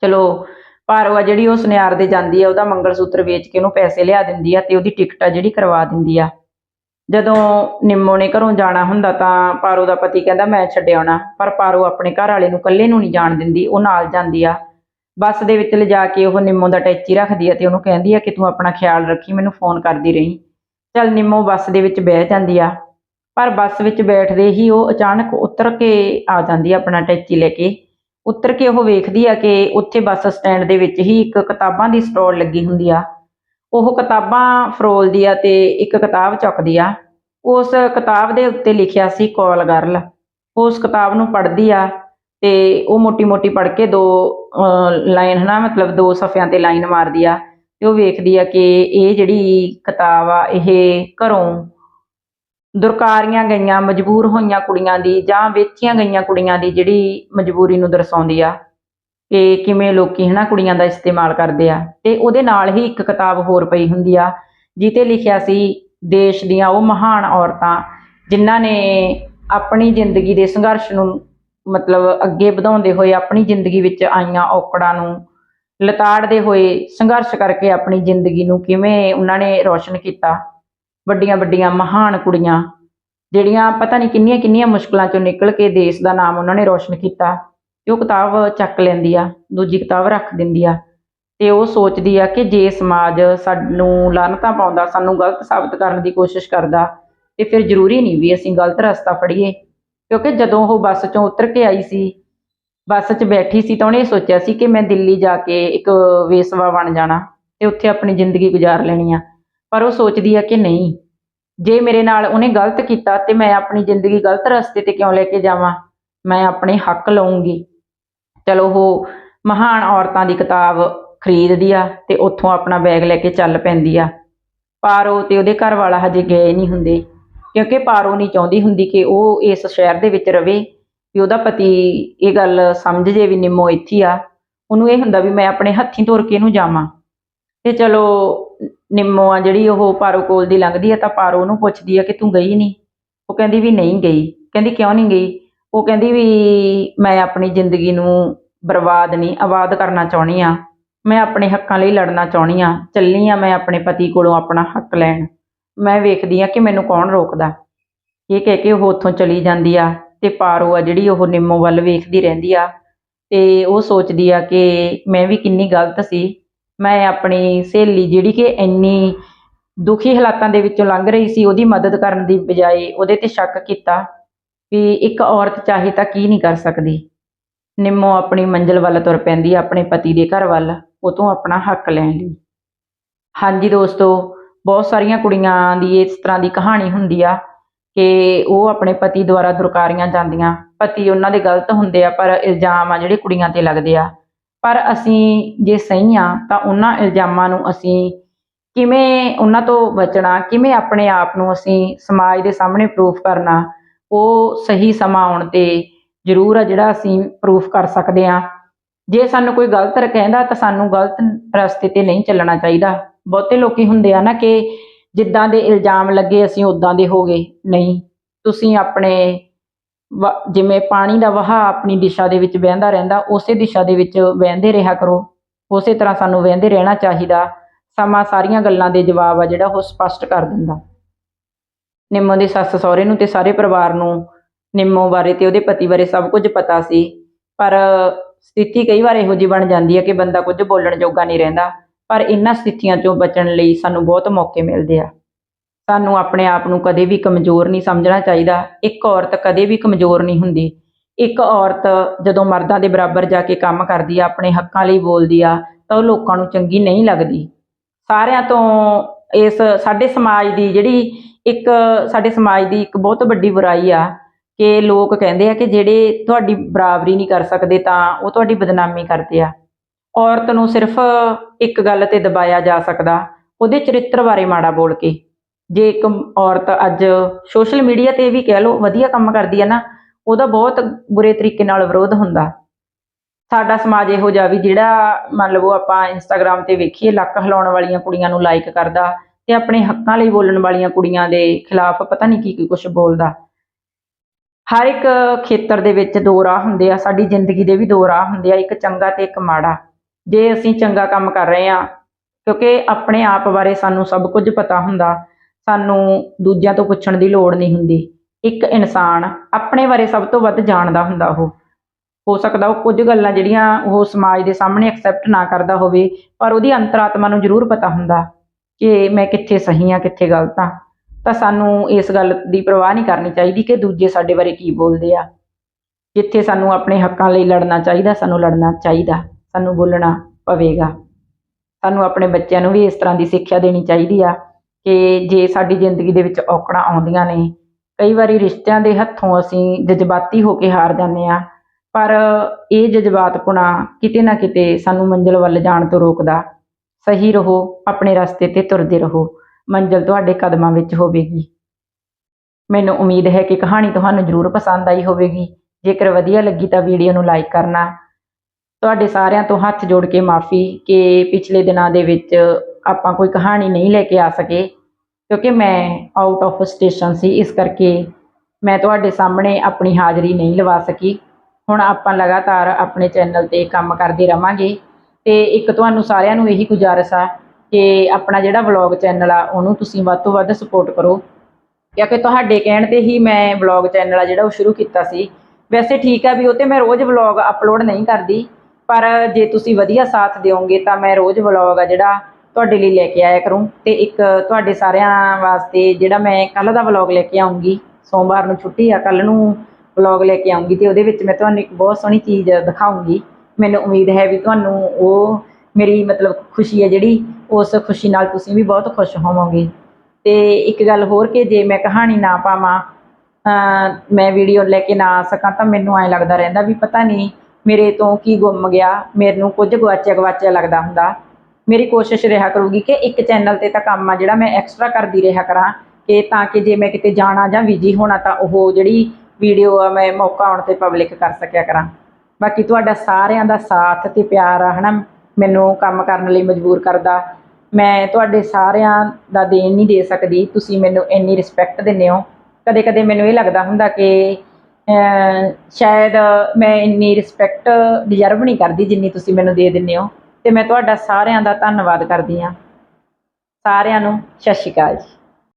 ਚਲੋ, ਪਾਰੋ ਆ ਜਿਹੜੀ ਉਹ ਸੁਨਿਆਰ ਦੇ ਜਾਂਦੀ ਆ, ਉਹਦਾ ਮੰਗਲ ਸੂਤਰ ਵੇਚ ਕੇ ਉਹਨੂੰ ਪੈਸੇ ਲਿਆ ਦਿੰਦੀ ਆ ਤੇ ਉਹਦੀ ਟਿਕਟ ਆ ਜਿਹੜੀ ਕਰਵਾ ਦਿੰਦੀ ਆ। ਜਦੋਂ ਨਿੰਮੋ ਨੇ ਘਰੋਂ ਜਾਣਾ ਹੁੰਦਾ ਤਾਂ ਪਾਰੋ ਦਾ ਪਤੀ ਕਹਿੰਦਾ, ਮੈਂ ਛੱਡ ਆਉਣਾ। ਪਰ ਪਾਰੋ ਆਪਣੇ ਘਰ ਵਾਲੇ ਨੂੰ ਇਕੱਲੇ ਨੂੰ ਨਹੀਂ ਜਾਣ ਦਿੰਦੀ, ਉਹ ਨਾਲ ਜਾਂਦੀ ਆ। ਬੱਸ ਦੇ ਵਿੱਚ ਲਿਜਾ ਕੇ ਉਹ ਨਿੰਮੋ ਦਾ ਟੈਚੀ ਰੱਖਦੀ ਆ ਤੇ ਉਹਨੂੰ ਕਹਿੰਦੀ ਆ ਕਿ ਤੂੰ ਆਪਣਾ ਖਿਆਲ ਰੱਖੀ, ਮੈਨੂੰ ਫੋਨ ਕਰਦੀ ਰਹੀ। ਚੱਲ ਨਿੰਮੋ ਬੱਸ ਦੇ ਵਿੱਚ ਬਹਿ ਜਾਂਦੀ ਆ। ਪਰ ਬੱਸ ਵਿੱਚ ਬੈਠਦੇ ਹੀ ਉਹ ਅਚਾਨਕ ਉਤਰ ਕੇ ਆ ਜਾਂਦੀ ਆ ਆਪਣਾ ਟੈਚੀ ਲੈ ਕੇ। ਉਤਰ ਕੇ ਉਹ ਵੇਖਦੀ ਆ ਕਿ ਉੱਥੇ ਬੱਸ ਸਟੈਂਡ ਦੇ ਵਿੱਚ ਹੀ ਇੱਕ ਕਿਤਾਬਾਂ ਦੀ ਸਟਾਲ ਲੱਗੀ ਹੁੰਦੀ ਆ। ਉਹ ਕਿਤਾਬਾਂ ਫਰੋਲਦੀ ਆ ਤੇ ਇੱਕ ਕਿਤਾਬ ਚੁੱਕਦੀ ਆ। ਉਸ ਕਿਤਾਬ ਦੇ ਉੱਤੇ ਲਿਖਿਆ ਸੀ ਕਾਲ ਗਰਲ। ਉਸ ਕਿਤਾਬ ਨੂੰ ਪੜ੍ਹਦੀ ਆ ਤੇ ਉਹ ਮੋਟੀ ਮੋਟੀ ਪੜ੍ਹ ਕੇ ਦੋ ਲਾਈਨ ਹਨਾ, ਮਤਲਬ ਦੋ ਸਫ਼ਿਆਂ ਤੇ ਲਾਈਨ ਮਾਰਦੀ ਆ ਤੇ ਉਹ ਵੇਖਦੀ ਆ ਕਿ ਇਹ ਜਿਹੜੀ ਕਿਤਾਬ ਆ, ਇਹ ਘਰੋਂ ਦੁਰਕਾਰੀਆਂ ਗਈਆਂ, ਮਜਬੂਰ ਹੋਈਆਂ ਕੁੜੀਆਂ ਦੀ ਜਾਂ ਵੇਚੀਆਂ ਗਈਆਂ ਕੁੜੀਆਂ ਦੀ ਜਿਹੜੀ ਮਜਬੂਰੀ ਨੂੰ ਦਰਸਾਉਂਦੀ ਆ। ਕਿ ਕਿਵੇਂ ਲੋਕੀ ਹਨਾ ਕੁੜੀਆਂ ਦਾ ਇਸਤੇਮਾਲ ਕਰਦੇ ਆ, ਤੇ ਉਹਦੇ ਨਾਲ ਹੀ ਇੱਕ ਕਿਤਾਬ ਹੋਰ ਪਈ ਹੁੰਦੀ ਆ ਜਿੱਤੇ ਲਿਖਿਆ ਸੀ, ਦੇਸ਼ ਦੀਆਂ ਉਹ ਮਹਾਨ ਔਰਤਾਂ, ਜਿਨ੍ਹਾਂ ਨੇ ਆਪਣੀ ਜ਼ਿੰਦਗੀ ਦੇ ਸੰਘਰਸ਼ ਨੂੰ ਮਤਲਬ ਅੱਗੇ ਵਧਾਉਂਦੇ ਹੋਏ ਆਪਣੀ ਜ਼ਿੰਦਗੀ ਵਿੱਚ ਆਈਆਂ ਔਕੜਾਂ ਨੂੰ ਲਤਾੜਦੇ ਹੋਏ ਸੰਘਰਸ਼ ਕਰਕੇ ਆਪਣੀ ਜ਼ਿੰਦਗੀ ਨੂੰ ਕਿਵੇਂ ਉਹਨਾਂ ਨੇ ਰੌਸ਼ਨ ਕੀਤਾ। ਵੱਡੀਆਂ ਵੱਡੀਆਂ ਮਹਾਨ ਕੁੜੀਆਂ, ਜਿਹੜੀਆਂ ਪਤਾ ਨਹੀਂ ਕਿੰਨੀਆਂ ਕਿੰਨੀਆਂ ਮੁਸ਼ਕਲਾਂ ਚੋਂ ਨਿਕਲ ਕੇ ਦੇਸ਼ ਦਾ ਨਾਮ ਉਹਨਾਂ ਨੇ ਰੌਸ਼ਨ ਕੀਤਾ। ਤੇ ਉਹ ਕਿਤਾਬ ਚੱਕ ਲੈਂਦੀ ਆ, ਦੂਜੀ ਕਿਤਾਬ ਰੱਖ ਦਿੰਦੀ ਆ ਤੇ ਉਹ ਸੋਚਦੀ ਆ ਕਿ ਜੇ ਸਮਾਜ ਸਾਨੂੰ ਲਾਨਤਾਂ ਪਾਉਂਦਾ, ਸਾਨੂੰ ਗਲਤ ਸਾਬਤ ਕਰਨ ਦੀ ਕੋਸ਼ਿਸ਼ ਕਰਦਾ, ਤੇ ਫਿਰ ਜ਼ਰੂਰੀ ਨਹੀਂ ਵੀ ਅਸੀਂ ਗਲਤ ਰਸਤਾ ਫੜੀਏ। ਕਿਉਂਕਿ ਜਦੋਂ ਉਹ ਬੱਸ ਚੋਂ ਉਤਰ ਕੇ ਆਈ ਸੀ, ਬੱਸ 'ਚ ਬੈਠੀ ਸੀ ਤਾਂ ਉਹਨੇ ਇਹ ਸੋਚਿਆ ਸੀ ਕਿ ਮੈਂ ਦਿੱਲੀ ਜਾ ਕੇ ਇੱਕ ਵੇਸਵਾ ਬਣ ਜਾਣਾ ਤੇ ਉੱਥੇ ਆਪਣੀ ਜ਼ਿੰਦਗੀ ਗੁਜ਼ਾਰ ਲੈਣੀ ਆ। ਪਰ ਉਹ ਸੋਚਦੀ ਆ ਕਿ ਨਹੀਂ, ਜੇ ਮੇਰੇ ਨਾਲ ਉਹਨੇ ਗਲਤ ਕੀਤਾ ਤੇ ਮੈਂ ਆਪਣੀ ਜ਼ਿੰਦਗੀ ਗਲਤ ਰਸਤੇ ਤੇ ਕਿਉਂ ਲੈ ਕੇ ਜਾਵਾਂ? ਮੈਂ ਆਪਣੇ ਹੱਕ ਲਵਾਂਗੀ ਚਲੋ ਉਹ ਮਹਾਨ ਔਰਤਾਂ ਦੀ ਕਿਤਾਬ ਖਰੀਦਦੀ ਆ ਤੇ ਉੱਥੋਂ ਆਪਣਾ ਬੈਗ ਲੈ ਕੇ ਚੱਲ ਪੈਂਦੀ ਆ। ਪਾਰੋ ਤੇ ਉਹਦੇ ਘਰ ਵਾਲਾ ਹਜੇ ਗਏ ਨਹੀਂ ਹੁੰਦੇ, ਕਿਉਂਕਿ ਪਾਰੋ ਨਹੀਂ ਚਾਹੁੰਦੀ ਹੁੰਦੀ ਕਿ ਉਹ ਇਸ ਸ਼ਹਿਰ ਦੇ ਵਿੱਚ ਰਵੇ ਵੀ ਉਹਦਾ ਪਤੀ ਇਹ ਗੱਲ ਸਮਝ ਜੇ ਵੀ ਨਿੰਮੋ ਇੱਥੇ ਆ, ਉਹਨੂੰ ਇਹ ਹੁੰਦਾ ਵੀ ਮੈਂ ਆਪਣੇ ਹੱਥੀਂ ਤੋਰ ਕੇ ਇਹਨੂੰ ਜਾਵਾਂ। ਤੇ ਚਲੋ ਨਿੰਮੋ ਆ ਜਿਹੜੀ ਉਹ ਪਾਰੋ ਕੋਲ ਦੀ ਲੰਘਦੀ ਆ ਤਾਂ ਪਾਰੋ ਉਹਨੂੰ ਪੁੱਛਦੀ ਆ ਕਿ ਤੂੰ ਗਈ ਨਹੀਂ? ਉਹ ਕਹਿੰਦੀ ਵੀ ਨਹੀਂ ਗਈ। ਕਹਿੰਦੀ ਕਿਉਂ ਨਹੀਂ ਗਈ? ਉਹ ਕਹਿੰਦੀ ਵੀ ਮੈਂ ਆਪਣੀ ਜ਼ਿੰਦਗੀ ਨੂੰ ਬਰਬਾਦ ਨਹੀਂ, ਆਬਾਦ ਕਰਨਾ ਚਾਹੁੰਦੀ ਆ ਮੈਂ ਆਪਣੇ ਹੱਕਾਂ ਲਈ ਲੜਨਾ ਚਾਹੁੰਦੀ ਆ ਚੱਲੀ ਆ ਮੈਂ ਆਪਣੇ ਪਤੀ ਕੋਲੋਂ ਆਪਣਾ ਹੱਕ ਲੈਣ। ਮੈਂ ਵੇਖਦੀ ਆ ਕਿ ਮੈਨੂੰ ਕੌਣ ਰੋਕਦਾ। ਇਹ ਕਹਿ ਕੇ ਉਹ ਉੱਥੋਂ ਚਲੀ ਜਾਂਦੀ ਆ ਤੇ ਪਾਰੋ ਆ ਜਿਹੜੀ ਉਹ ਨਿੰਮੋ ਵੱਲ ਵੇਖਦੀ ਰਹਿੰਦੀ ਆ ਤੇ ਉਹ ਸੋਚਦੀ ਆ ਕਿ ਮੈਂ ਵੀ ਕਿੰਨੀ ਗਲਤ ਸੀ। ਮੈਂ ਆਪਣੀ ਸਹੇਲੀ ਜਿਹੜੀ ਕਿ ਇੰਨੀ ਦੁਖੀ ਹਾਲਾਤਾਂ ਦੇ ਵਿੱਚੋਂ ਲੰਘ ਰਹੀ ਸੀ, ਉਹਦੀ ਮਦਦ ਕਰਨ ਦੀ ਬਜਾਏ ਉਹਦੇ ਤੇ ਸ਼ੱਕ ਕੀਤਾ। ਵੀ ਇੱਕ ਔਰਤ ਚਾਹੇ ਤਾਂ ਕੀ ਨਹੀਂ ਕਰ ਸਕਦੀ। ਨਿੰਮੋ ਆਪਣੀ ਮੰਜ਼ਿਲ ਵੱਲ ਤੁਰ ਪੈਂਦੀ, ਆਪਣੇ ਪਤੀ ਦੇ ਘਰ ਵੱਲ, ਉਹ ਤੋਂ ਆਪਣਾ ਹੱਕ ਲੈਣ ਲਈ। ਹਾਂਜੀ ਦੋਸਤੋ, ਬਹੁਤ ਸਾਰੀਆਂ ਕੁੜੀਆਂ ਦੀ ਇਸ ਤਰ੍ਹਾਂ ਦੀ ਕਹਾਣੀ ਹੁੰਦੀ ਆ ਕਿ ਉਹ ਆਪਣੇ ਪਤੀ ਦੁਆਰਾ ਦੁਰਕਾਰੀਆਂ ਜਾਂਦੀਆਂ। ਪਤੀ ਉਹਨਾਂ ਦੇ ਗਲਤ ਹੁੰਦੇ ਆ, ਪਰ ਇਲਜ਼ਾਮ ਆ ਜਿਹੜੇ ਕੁੜੀਆਂ ਤੇ ਲੱਗਦੇ ਆ। ਪਰ ਅਸੀਂ ਜੇ ਸਹੀ ਆ, ਤਾਂ ਉਹਨਾਂ ਇਲਜ਼ਾਮਾਂ ਨੂੰ ਅਸੀਂ ਕਿਵੇਂ ਉਹਨਾਂ ਤੋਂ ਬਚਣਾ, ਕਿਵੇਂ ਆਪਣੇ ਆਪ ਨੂੰ ਅਸੀਂ ਸਮਾਜ ਦੇ ਸਾਹਮਣੇ ਪ੍ਰੂਫ ਕਰਨਾ ਉਹ ਸਹੀ ਸਮਾਂ ਆਉਣ ਤੇ ਜ਼ਰੂਰ ਆ ਜਿਹੜਾ ਅਸੀਂ ਪ੍ਰੂਫ ਕਰ ਸਕਦੇ ਆ ਜੇ ਸਾਨੂੰ ਕੋਈ ਗਲਤ ਕਹਿੰਦਾ ਤਾਂ ਸਾਨੂੰ ਗਲਤ ਰਸਤੇ ਤੇ ਨਹੀਂ ਚੱਲਣਾ ਚਾਹੀਦਾ। ਬਹੁਤੇ ਲੋਕੀ ਹੁੰਦੇ ਆ ਨਾ ਕਿ ਜਿੱਦਾਂ ਦੇ ਇਲਜ਼ਾਮ ਲੱਗੇ ਅਸੀਂ ਉਦਾਂ ਦੇ ਹੋ ਗਏ। ਨਹੀਂ, ਤੁਸੀਂ ਆਪਣੇ ਵ- ਜਿਵੇਂ ਪਾਣੀ ਦਾ ਵਹਾਅ ਆਪਣੀ ਦਿਸ਼ਾ ਦੇ ਵਿੱਚ ਵਹਿੰਦਾ ਰਹਿੰਦਾ, ਉਸੇ ਦਿਸ਼ਾ ਦੇ ਵਿੱਚ ਵਹਿੰਦੇ ਰਿਹਾ ਕਰੋ। ਉਸੇ ਤਰ੍ਹਾਂ ਸਾਨੂੰ ਵਹਿੰਦੇ ਰਹਿਣਾ ਚਾਹੀਦਾ। ਸਮਾਂ ਸਾਰੀਆਂ ਗੱਲਾਂ ਦੇ ਜਵਾਬ ਆ ਜਿਹੜਾ ਉਹ ਸਪਸ਼ਟ ਕਰ ਦਿੰਦਾ। ਨਿੰਮੋ ਦੇ ਸੱਸ ਸਹੁਰੇ ਨੂੰ ਤੇ ਸਾਰੇ ਪਰਿਵਾਰ ਨੂੰ ਨਿੰਮੋ ਬਾਰੇ ਤੇ ਉਹਦੇ ਪਤੀ ਬਾਰੇ ਸਭ ਕੁਝ ਪਤਾ ਸੀ। ਪਰ ਸਥਿਤੀ ਕਈ ਵਾਰ ਇਹੋ ਜਿਹੀ ਬਣ ਜਾਂਦੀ ਹੈ ਕਿ ਬੰਦਾ ਕੁਝ ਬੋਲਣ ਜੋਗਾ ਨਹੀਂ ਰਹਿੰਦਾ। ਪਰ ਇਹਨਾਂ ਸਥਿਤੀਆਂ ਚੋਂ ਬਚਣ ਲਈ ਸਾਨੂੰ ਬਹੁਤ ਮੌਕੇ ਮਿਲਦੇ ਆ। ਸਾਨੂੰ ਆਪਣੇ ਆਪ ਨੂੰ ਕਦੇ ਵੀ ਕਮਜ਼ੋਰ ਨਹੀਂ ਸਮਝਣਾ ਚਾਹੀਦਾ। ਇੱਕ ਔਰਤ ਕਦੇ ਵੀ ਕਮਜ਼ੋਰ ਨਹੀਂ ਹੁੰਦੀ। ਇੱਕ ਔਰਤ ਜਦੋਂ ਮਰਦਾਂ ਦੇ ਬਰਾਬਰ ਜਾ ਕੇ ਕੰਮ ਕਰਦੀ ਆ, ਆਪਣੇ ਹੱਕਾਂ ਲਈ ਬੋਲਦੀ ਆ, ਤਾਂ ਉਹ ਲੋਕਾਂ ਨੂੰ ਚੰਗੀ ਨਹੀਂ ਲੱਗਦੀ। ਸਾਰਿਆਂ ਤੋਂ ਇਸ ਸਾਡੇ ਸਮਾਜ ਦੀ ਜਿਹੜੀ ਇੱਕ ਸਾਡੇ ਸਮਾਜ ਦੀ ਇੱਕ ਬਹੁਤ ਵੱਡੀ ਬੁਰਾਈ ਆ ਕਿ ਲੋਕ ਕਹਿੰਦੇ ਆ ਕਿ ਜਿਹੜੇ ਤੁਹਾਡੀ ਬਰਾਬਰੀ ਨਹੀਂ ਕਰ ਸਕਦੇ ਤਾਂ ਉਹ ਤੁਹਾਡੀ ਬਦਨਾਮੀ ਕਰਦੇ ਆ। ਔਰਤ ਨੂੰ ਸਿਰਫ ਇੱਕ ਗੱਲ ਤੇ ਦਬਾਇਆ ਜਾ ਸਕਦਾ, ਉਹਦੇ ਚਰਿੱਤਰ ਬਾਰੇ ਮਾੜਾ ਬੋਲ ਕੇ। ਜੇ ਇੱਕ ਔਰਤ ਅੱਜ ਸੋਸ਼ਲ ਮੀਡੀਆ ਤੇ ਵੀ ਕਹਿ ਲਓ ਵਧੀਆ ਕੰਮ ਕਰਦੀ ਹੈ ਨਾ, ਉਹਦਾ ਬਹੁਤ ਬੁਰੇ ਤਰੀਕੇ ਨਾਲ ਵਿਰੋਧ ਹੁੰਦਾ। ਸਾਡਾ ਸਮਾਜ ਇਹੋ ਜਿਹਾ ਵੀ ਜਿਹੜਾ ਮੰਨ ਲਵੋ ਆਪਾਂ ਇੰਸਟਾਗ੍ਰam ਤੇ ਵੇਖੀਏ, ਲੱਕ ਹਿਲਾਉਣ ਵਾਲੀਆਂ ਕੁੜੀਆਂ ਨੂੰ ਲਾਈਕ ਕਰਦਾ ਤੇ ਆਪਣੇ ਹੱਕਾਂ ਲਈ ਬੋਲਣ ਵਾਲੀਆਂ ਕੁੜੀਆਂ ਦੇ ਖਿਲਾਫ ਪਤਾ ਨਹੀਂ ਕੀ ਕੀ ਕੁਝ ਬੋਲਦਾ। ਹਰ ਇੱਕ ਖੇਤਰ ਦੇ ਵਿੱਚ ਦੋ ਰਾਹ ਹੁੰਦੇ ਆ, ਸਾਡੀ ਜ਼ਿੰਦਗੀ ਦੇ ਵੀ ਦੋ ਰਾਹ ਹੁੰਦੇ ਆ, ਇੱਕ ਚੰਗਾ ਤੇ ਇੱਕ ਮਾੜਾ। ਜੇ ਅਸੀਂ ਚੰਗਾ ਕੰਮ ਕਰ ਰਹੇ ਆ, ਕਿਉਂਕਿ ਆਪਣੇ ਆਪ ਬਾਰੇ ਸਾਨੂੰ ਸਭ ਕੁਝ ਪਤਾ ਹੁੰਦਾ, ਸਾਨੂੰ ਦੂਜਿਆਂ ਤੋਂ ਪੁੱਛਣ ਦੀ ਲੋੜ ਨਹੀਂ ਹੁੰਦੀ। ਇੱਕ ਇਨਸਾਨ ਆਪਣੇ ਬਾਰੇ ਸਭ ਤੋਂ ਵੱਧ ਜਾਣਦਾ ਹੁੰਦਾ ਉਹ। ਹੋ ਸਕਦਾ ਉਹ ਕੁਝ ਗੱਲਾਂ ਜਿਹੜੀਆਂ ਉਹ ਸਮਾਜ ਦੇ ਸਾਹਮਣੇ ਐਕਸੈਪਟ ਨਾ ਕਰਦਾ ਹੋਵੇ, ਪਰ ਉਹਦੀ ਅੰਤਰਾਤਮਾ ਨੂੰ ਜ਼ਰੂਰ ਪਤਾ ਹੁੰਦਾ। ਕਿ ਮੈਂ ਕਿੱਥੇ ਸਹੀ ਹਾਂ ਕਿੱਥੇ ਗਲਤ ਹਾਂ ਤਾਂ ਸਾਨੂੰ ਇਸ ਗੱਲ ਦੀ ਪਰਵਾਹ ਨਹੀਂ ਕਰਨੀ ਚਾਹੀਦੀ ਕਿ ਦੂਜੇ ਸਾਡੇ ਬਾਰੇ ਕੀ ਬੋਲਦੇ ਆ। ਜਿੱਥੇ ਸਾਨੂੰ ਆਪਣੇ ਹੱਕਾਂ ਲਈ ਲੜਨਾ ਚਾਹੀਦਾ, ਸਾਨੂੰ ਲੜਨਾ ਚਾਹੀਦਾ, ਸਾਨੂੰ ਬੋਲਣਾ ਪਵੇਗਾ। ਸਾਨੂੰ ਆਪਣੇ ਬੱਚਿਆਂ ਨੂੰ ਵੀ ਇਸ ਤਰ੍ਹਾਂ ਦੀ ਸਿੱਖਿਆ ਦੇਣੀ ਚਾਹੀਦੀ ਆ ਕਿ ਜੇ ਸਾਡੀ ਜ਼ਿੰਦਗੀ ਦੇ ਵਿੱਚ ਔਕੜਾਂ ਆਉਂਦੀਆਂ ਨੇ, ਕਈ ਵਾਰੀ ਰਿਸ਼ਤਿਆਂ ਦੇ ਹੱਥੋਂ ਅਸੀਂ ਜਜ਼ਬਾਤੀ ਹੋ ਕੇ ਹਾਰ ਜਾਂਦੇ ਆ, ਪਰ ਇਹ ਜਜ਼ਬਾਤਪੁਣਾ ਕਿਤੇ ਨਾ ਕਿਤੇ ਸਾਨੂੰ ਮੰਜ਼ਿਲ ਵੱਲ ਜਾਣ ਤੋਂ ਰੋਕਦਾ। ਸਹੀ ਰਹੋ, ਆਪਣੇ ਰਸਤੇ ਤੇ ਤੁਰਦੇ ਰਹੋ। ਮੰਜ਼ਿਲ ਤੁਹਾਡੇ ਕਦਮਾਂ ਵਿੱਚ ਹੋਵੇਗੀ। ਮੈਨੂੰ ਉਮੀਦ ਹੈ ਕਿ ਕਹਾਣੀ ਤੁਹਾਨੂੰ ਜ਼ਰੂਰ ਪਸੰਦ ਆਈ ਹੋਵੇਗੀ। ਜੇਕਰ ਵਧੀਆ ਲੱਗੀ ਤਾਂ ਵੀਡੀਓ ਨੂੰ ਲਾਈਕ ਕਰਨਾ। ਤੁਹਾਡੇ ਸਾਰਿਆਂ ਤੋਂ ਹੱਥ ਜੋੜ ਕੇ ਮਾਫੀ ਕਿ ਪਿਛਲੇ ਦਿਨਾਂ ਦੇ ਵਿੱਚ ਆਪਾਂ ਕੋਈ ਕਹਾਣੀ ਨਹੀਂ ਲੈ ਕੇ ਆ ਸਕੇ, ਕਿਉਂਕਿ ਮੈਂ ਆਊਟ ਆਫ ਸਟੇਸ਼ਨ ਸੀ, ਇਸ ਕਰਕੇ ਮੈਂ ਤੁਹਾਡੇ ਸਾਹਮਣੇ ਆਪਣੀ ਹਾਜ਼ਰੀ ਨਹੀਂ ਲਵਾ ਸਕੀ। ਹੁਣ ਆਪਾਂ ਲਗਾਤਾਰ ਆਪਣੇ ਚੈਨਲ ਤੇ ਕੰਮ ਕਰਦੇ ਰਵਾਂਗੇ। ਤੇ ਇੱਕ ਤੁਹਾਨੂੰ ਸਾਰਿਆਂ ਨੂੰ ਇਹੀ ਗੁਜ਼ਾਰਿਸ਼ ਆ ਕਿ ਆਪਣਾ ਜਿਹੜਾ ਵਲੌਗ ਚੈਨਲ ਆ, ਉਹਨੂੰ ਤੁਸੀਂ ਵੱਧ ਤੋਂ ਵੱਧ ਸਪੋਰਟ ਕਰੋ। ਕਿਉਂਕਿ ਤੁਹਾਡੇ ਕਹਿਣ ਤੇ ਹੀ ਮੈਂ ਵਲੌਗ ਚੈਨਲ ਆ ਜਿਹੜਾ ਉਹ ਸ਼ੁਰੂ ਕੀਤਾ ਸੀ। ਵੈਸੇ ਠੀਕ ਆ ਵੀ ਉਹ ਤੇ ਮੈਂ ਰੋਜ਼ ਵਲੌਗ ਅਪਲੋਡ ਨਹੀਂ ਕਰਦੀ, ਪਰ ਜੇ ਤੁਸੀਂ ਵਧੀਆ ਸਾਥ ਦਿਓਗੇ ਤਾਂ ਮੈਂ ਰੋਜ਼ ਵਲੌਗ ਆ ਜਿਹੜਾ ਤੁਹਾਡੇ ਲਈ ਲੈ ਕੇ ਆਇਆ ਕਰੂੰ। ਤੇ ਇੱਕ ਤੁਹਾਡੇ ਸਾਰਿਆਂ ਵਾਸਤੇ ਜਿਹੜਾ ਮੈਂ ਕੱਲ ਦਾ ਵਲੌਗ ਲੈ ਕੇ ਆਉਂਗੀ ਸੋਮਵਾਰ ਨੂੰ ਛੁੱਟੀ ਆ ਕੱਲ ਨੂੰ ਵਲੌਗ ਲੈ ਕੇ ਆਉਂਗੀ ਤੇ ਉਹਦੇ ਵਿੱਚ ਮੈਂ ਤੁਹਾਨੂੰ ਇੱਕ ਬਹੁਤ ਸੋਹਣੀ ਚੀਜ਼ ਦਿਖਾਉਂਗੀ ਮੈਨੂੰ ਉਮੀਦ ਹੈ ਵੀ ਤੁਹਾਨੂੰ ਉਹ ਮੇਰੀ ਮਤਲਬ ਖੁਸ਼ੀ ਹੈ ਜਿਹੜੀ, ਉਸ ਖੁਸ਼ੀ ਨਾਲ ਤੁਸੀਂ ਵੀ ਬਹੁਤ ਖੁਸ਼ ਹੋਵੋਗੇ। ਤੇ ਇੱਕ ਗੱਲ ਹੋਰ ਕਿ ਜੇ ਮੈਂ ਕਹਾਣੀ ਨਾ ਪਾਵਾਂ ਮੈਂ ਵੀਡੀਓ ਲੈ ਕੇ ਨਾ ਆ ਸਕਾਂ, ਤਾਂ ਮੈਨੂੰ ਐਂ ਲੱਗਦਾ ਰਹਿੰਦਾ ਵੀ ਪਤਾ ਨਹੀਂ ਮੇਰੇ ਤੋਂ ਕੀ ਗੁੰਮ ਗਿਆ, ਮੈਨੂੰ ਕੁਝ ਗਵਾਚਿਆ ਗਵਾਚਿਆ ਲੱਗਦਾ ਹੁੰਦਾ। ਮੇਰੀ ਕੋਸ਼ਿਸ਼ ਰਿਹਾ ਕਰੂਗੀ ਕਿ ਇੱਕ ਚੈਨਲ ਤੇ ਤਾਂ ਕੰਮ ਆ ਜਿਹੜਾ ਮੈਂ ਐਕਸਟਰਾ ਕਰਦੀ ਰਿਹਾ ਕਰਾਂ, ਕਿ ਤਾਂ ਕਿ ਜੇ ਮੈਂ ਕਿਤੇ ਜਾਣਾ ਜਾਂ ਬਿਜ਼ੀ ਹੋਣਾ, ਤਾਂ ਉਹ ਜਿਹੜੀ ਵੀਡੀਓ ਆ ਮੈਂ ਮੌਕਾ ਆਉਣ ਤੇ ਪਬਲਿਕ ਕਰ ਸਕਿਆ ਕਰਾਂ। ਬਾਕੀ ਤੁਹਾਡਾ ਸਾਰਿਆਂ ਦਾ ਸਾਥ ਤੇ ਪਿਆਰ ਆ, ਹਨਾ? ਮੈਨੂੰ ਕੰਮ ਕਰਨ ਲਈ ਮਜਬੂਰ ਕਰਦਾ। ਮੈਂ ਤੁਹਾਡੇ ਸਾਰਿਆਂ ਦਾ ਦੇਣ ਨਹੀਂ ਦੇ ਸਕਦੀ। ਤੁਸੀਂ ਮੈਨੂੰ ਇੰਨੀ ਰਿਸਪੈਕਟ ਦਿੰਦੇ ਹੋ। ਕਦੇ ਕਦੇ ਮੈਨੂੰ ਇਹ ਲੱਗਦਾ ਹੁੰਦਾ ਕਿ ਸ਼ਾਇਦ ਮੈਂ ਇੰਨੀ ਰਿਸਪੈਕਟ ਡਿਜ਼ਰਵ ਨਹੀਂ ਕਰਦੀ ਜਿੰਨੀ ਤੁਸੀਂ ਮੈਨੂੰ ਦੇ ਦਿੰਦੇ ਹੋ। ਤੇ ਮੈਂ ਤੁਹਾਡਾ ਸਾਰਿਆਂ ਦਾ ਧੰਨਵਾਦ ਕਰਦੀ ਹਾਂ। ਸਾਰਿਆਂ ਨੂੰ ਸਤਿ ਸ਼੍ਰੀ ਅਕਾਲ ਜੀ।